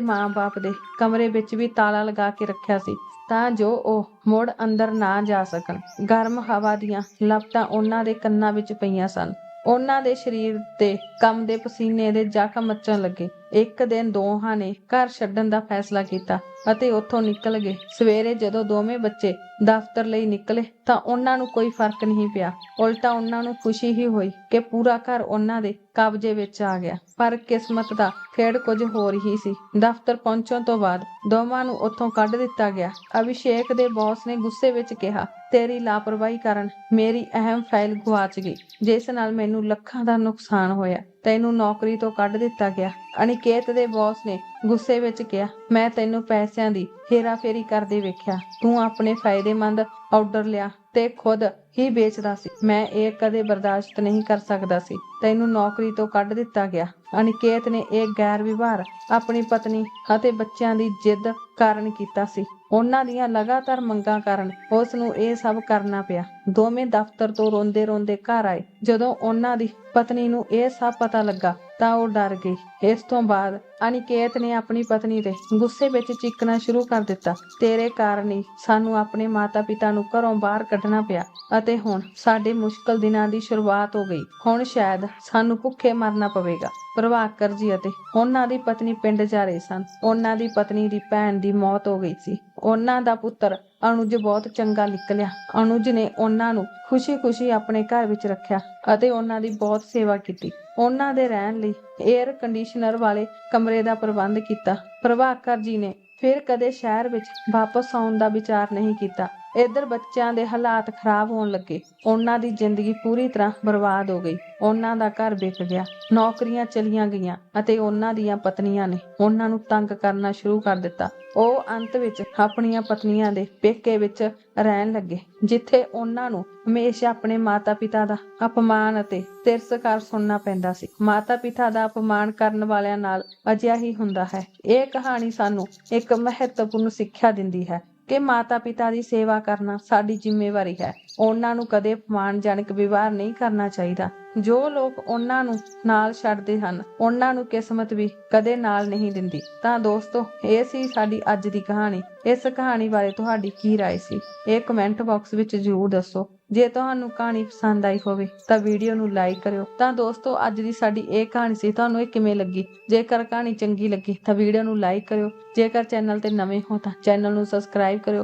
ਮਾਂ-ਬਾਪ ਦੇ ਕਮਰੇ ਵਿੱਚ ਵੀ ਤਾਲਾ ਲਗਾ ਕੇ ਰੱਖਿਆ ਸੀ ਤਾਂ ਜੋ ਉਹ ਮੁੜ ਅੰਦਰ ਨਾ ਜਾ ਸਕਣ। ਗਰਮ ਹਵਾ ਦੀਆਂ ਲਪਟਾਂ ਉਹਨਾਂ ਦੇ ਕੰਨਾਂ ਵਿੱਚ ਪਈਆਂ ਸਨ। ਉਹਨਾਂ ਦੇ ਸਰੀਰ ਤੇ ਕੰਮ ਦੇ ਪਸੀਨੇ ਦੇ ਜ਼ਖਮ ਮੱਚਣ ਲੱਗੇ। ਇੱਕ ਦਿਨ ਦੋਹਾਂ ਨੇ ਘਰ ਛੱਡਣ ਦਾ ਫੈਸਲਾ ਕੀਤਾ ਅਤੇ ਉੱਥੋਂ ਨਿਕਲ ਗਏ। ਸਵੇਰੇ ਜਦੋਂ ਦੋਵੇਂ ਬੱਚੇ ਦਫ਼ਤਰ ਲਈ ਨਿਕਲੇ ਤਾਂ ਉਹਨਾਂ ਨੂੰ ਕੋਈ ਫ਼ਰਕ ਨਹੀਂ ਪਿਆ। ਉਲਟਾ ਉਹਨਾਂ ਨੂੰ ਖੁਸ਼ੀ ਹੀ ਹੋਈ ਕਿ ਪੂਰਾ ਘਰ ਉਹਨਾਂ ਦੇ ਕਬਜ਼ੇ ਵਿੱਚ ਆ ਗਿਆ। ਪਰ ਕਿਸਮਤ ਦਾ ਖੇਡ ਕੁਝ ਹੋਰ ਹੀ ਸੀ। ਦਫ਼ਤਰ ਪਹੁੰਚਣ ਤੋਂ ਬਾਅਦ ਦੋਵਾਂ ਨੂੰ ਉੱਥੋਂ ਕੱਢ ਦਿੱਤਾ ਗਿਆ। ਅਭਿਸ਼ੇਕ ਦੇ ਬੌਸ ਨੇ ਗੁੱਸੇ ਵਿੱਚ ਕਿਹਾ, ਤੇਰੀ ਲਾਪਰਵਾਹੀ ਕਾਰਨ ਮੇਰੀ ਅਹਿਮ ਫਾਈਲ ਗੁਆਚ ਗਈ, ਜਿਸ ਨਾਲ ਮੈਨੂੰ ਲੱਖਾਂ ਦਾ ਨੁਕਸਾਨ ਹੋਇਆ। ਤੈਨੂੰ ਨੌਕਰੀ ਤੋਂ ਕੱਢ ਦਿੱਤਾ ਗਿਆ। ਅਨਿਕੇਤ ਦੇ ਬੌਸ ਨੇ ਗੁੱਸੇ ਵਿੱਚ ਕਿਹਾ, ਮੈਂ ਤੈਨੂੰ ਪੈਸਿਆਂ ਦੀ ਹੇਰਾਫੇਰੀ ਕਰਦੇ ਵੇਖਿਆ। ਤੂੰ ਆਪਣੇ ਫਾਇਦੇਮੰਦ ਆਰਡਰ ਲਿਆ ਤੇ ਖੁਦ ਹੀ ਵੇਚਦਾ ਸੀ। ਮੈਂ ਇਹ ਕਦੇ ਬਰਦਾਸ਼ਤ ਨਹੀਂ ਕਰ ਸਕਦਾ ਸੀ। ਤੈਨੂੰ ਨੌਕਰੀ ਤੋਂ ਕੱਢ ਦਿੱਤਾ ਗਿਆ। ਅਨਿਕੇਤ ਨੇ ਇਹ ਗੈਰ ਵਿਵਹਾਰ ਆਪਣੀ ਪਤਨੀ ਅਤੇ ਬੱਚਿਆਂ ਦੀ ਜਿੱਦ ਕਾਰਨ ਕੀਤਾ ਸੀ। ਉਹਨਾਂ ਦੀਆਂ ਲਗਾਤਾਰ ਮੰਗਾਂ ਕਾਰਨ ਉਸ ਨੂੰ ਇਹ ਸਭ ਕਰਨਾ ਪਿਆ। ਦੋਵੇਂ ਦਫ਼ਤਰ ਤੋਂ ਰੋਂਦੇ-ਰੋਂਦੇ ਘਰ ਆਏ। ਜਦੋਂ ਉਹਨਾਂ ਦੀ ਪਤਨੀ ਨੂੰ ਇਹ ਸਭ ਪਤਾ ਲੱਗਾ ਤਾਂ ਉਹ ਡਰ ਗਈ। ਇਸ ਤੋਂ ਬਾਅਦ ਅਨਿਕੇਤ ਨੇ ਆਪਣੀ ਪਤਨੀ ਤੇ ਗੁੱਸੇ ਵਿੱਚ ਚੀਕਣਾ ਸ਼ੁਰੂ ਕਰ ਦਿੱਤਾ। ਤੇਰੇ ਕਾਰਨ ਹੀ ਸਾਨੂੰ ਆਪਣੇ ਮਾਤਾ-ਪਿਤਾ ਨੂੰ ਘਰੋਂ ਬਾਹਰ ਕੱਢਣਾ ਪਿਆ ਅਤੇ ਹੁਣ ਸਾਡੇ ਮੁਸ਼ਕਲ ਦਿਨਾਂ ਦੀ ਸ਼ੁਰੂਆਤ ਹੋ ਗਈ। ਹੁਣ ਸ਼ਾਇਦ ਸਾਨੂੰ ਭੁੱਖੇ ਮਰਨਾ ਪਵੇਗਾ। ਪ੍ਰਭਾਕਰ ਜੀ ਅਤੇ ਉਹਨਾਂ ਦੀ ਪਤਨੀ ਪਿੰਡ ਜਾ ਰਹੇ ਸਨ। ਉਹਨਾਂ ਦੀ ਪਤਨੀ ਦੀ ਭੈਣ ਦੀ ਮੌਤ ਹੋ ਗਈ ਸੀ। ਉਹਨਾਂ ਦਾ ਪੁੱਤਰ ਅਨੁਜ ਬਹੁਤ ਚੰਗਾ ਨਿਕਲਿਆ। ਅਨੁਜ ਨੇ ਉਹਨਾਂ ਨੂੰ ਖੁਸ਼ੀ-ਖੁਸ਼ੀ ਆਪਣੇ ਘਰ ਵਿੱਚ ਰੱਖਿਆ ਅਤੇ ਉਹਨਾਂ ਦੀ ਬਹੁਤ ਸੇਵਾ ਕੀਤੀ। ਉਹਨਾਂ ਦੇ ਰਹਿਣ ਲਈ 에ਅਰ ਕੰਡੀਸ਼ਨਰ ਵਾਲੇ ਕਮਰੇ ਦਾ ਪ੍ਰਬੰਧ ਕੀਤਾ। ਪ੍ਰਭਾਕਰ ਜੀ ਨੇ ਫਿਰ ਕਦੇ ਸ਼ਹਿਰ ਵਿੱਚ ਵਾਪਸ ਆਉਣ ਦਾ ਵਿਚਾਰ ਨਹੀਂ ਕੀਤਾ। ਇੱਧਰ ਬੱਚਿਆਂ ਦੇ ਹਾਲਾਤ ਖਰਾਬ ਹੋਣ ਲੱਗੇ। ਉਹਨਾਂ ਦੀ ਜ਼ਿੰਦਗੀ ਪੂਰੀ ਤਰ੍ਹਾਂ ਬਰਬਾਦ ਹੋ ਗਈ। ਉਹਨਾਂ ਦਾ ਘਰ ਵਿਕ ਗਿਆ। ਨੌਕਰੀਆਂ ਚਲੀਆਂ ਗਈਆਂ ਅਤੇ ਉਹਨਾਂ ਦੀਆਂ ਪਤਨੀਆਂ ਨੇ ਉਹਨਾਂ ਨੂੰ ਤੰਗ ਕਰਨਾ ਸ਼ੁਰੂ ਕਰ ਦਿੱਤਾ। ਉਹ ਅੰਤ ਵਿੱਚ ਆਪਣੀਆਂ ਪਤਨੀਆਂ ਦੇ ਪੇਕੇ ਵਿੱਚ ਰਹਿਣ ਲੱਗੇ, ਜਿੱਥੇ ਉਹਨਾਂ ਨੂੰ ਹਮੇਸ਼ਾ ਆਪਣੇ ਮਾਤਾ-ਪਿਤਾ ਦਾ ਅਪਮਾਨ ਅਤੇ ਤਿਰਸਕਾਰ ਸੁਣਨਾ ਪੈਂਦਾ ਸੀ। ਮਾਤਾ-ਪਿਤਾ ਦਾ ਅਪਮਾਨ ਕਰਨ ਵਾਲਿਆਂ ਨਾਲ ਅਜਿਹਾ ਹੀ ਹੁੰਦਾ ਹੈ। ਇਹ ਕਹਾਣੀ ਸਾਨੂੰ ਇੱਕ ਮਹੱਤਵਪੂਰਨ ਸਿੱਖਿਆ ਦਿੰਦੀ ਹੈ। ਕਿ ਮਾਤਾ-ਪਿਤਾ ਦੀ ਸੇਵਾ ਕਰਨਾ ਸਾਡੀ ਜ਼ਿੰਮੇਵਾਰੀ ਹੈ। ਉਹਨਾਂ ਨੂੰ ਕਦੇ ਅਪਮਾਨਜਨਕ ਵਿਵਹਾਰ ਨਹੀਂ ਕਰਨਾ ਚਾਹੀਦਾ ਜੋ ਲੋਕ ਉਹਨਾਂ ਨੂੰ ਨਾਲ ਛੱਡਦੇ ਹਨ ਉਹਨਾਂ ਨੂੰ ਕਿਸਮਤ ਵੀ ਕਦੇ ਨਾਲ ਨਹੀਂ ਦਿੰਦੀ ਤਾਂ ਦੋਸਤੋ ਇਹ ਸੀ ਸਾਡੀ ਅੱਜ ਦੀ ਕਹਾਣੀ ਇਸ ਕਹਾਣੀ ਬਾਰੇ ਤੁਹਾਡੀ ਕੀ رائے ਸੀ ਇਹ ਕਮੈਂਟ ਬਾਕਸ ਵਿੱਚ ਜ਼ਰੂਰ ਦੱਸੋ ਜੇ ਤੁਹਾਨੂੰ ਕਹਾਣੀ ਪਸੰਦ ਆਈ ਹੋਵੇ ਤਾਂ ਵੀਡੀਓ ਨੂੰ ਲਾਈਕ ਕਰਿਓ ਤਾਂ ਦੋਸਤੋ ਅੱਜ ਦੀ ਸਾਡੀ ਇਹ ਕਹਾਣੀ ਸੀ ਤੁਹਾਨੂੰ ਇਹ ਕਿਵੇਂ ਲੱਗੀ ਜੇਕਰ ਕਹਾਣੀ ਚੰਗੀ ਲੱਗੀ ਤਾਂ ਵੀਡੀਓ ਨੂੰ ਲਾਈਕ ਕਰਿਓ ਜੇਕਰ ਚੈਨਲ ਤੇ ਨਵੇਂ ਹੋ ਤਾਂ ਚੈਨਲ ਨੂੰ ਸਬਸਕ੍ਰਾਈਬ ਕਰਿਓ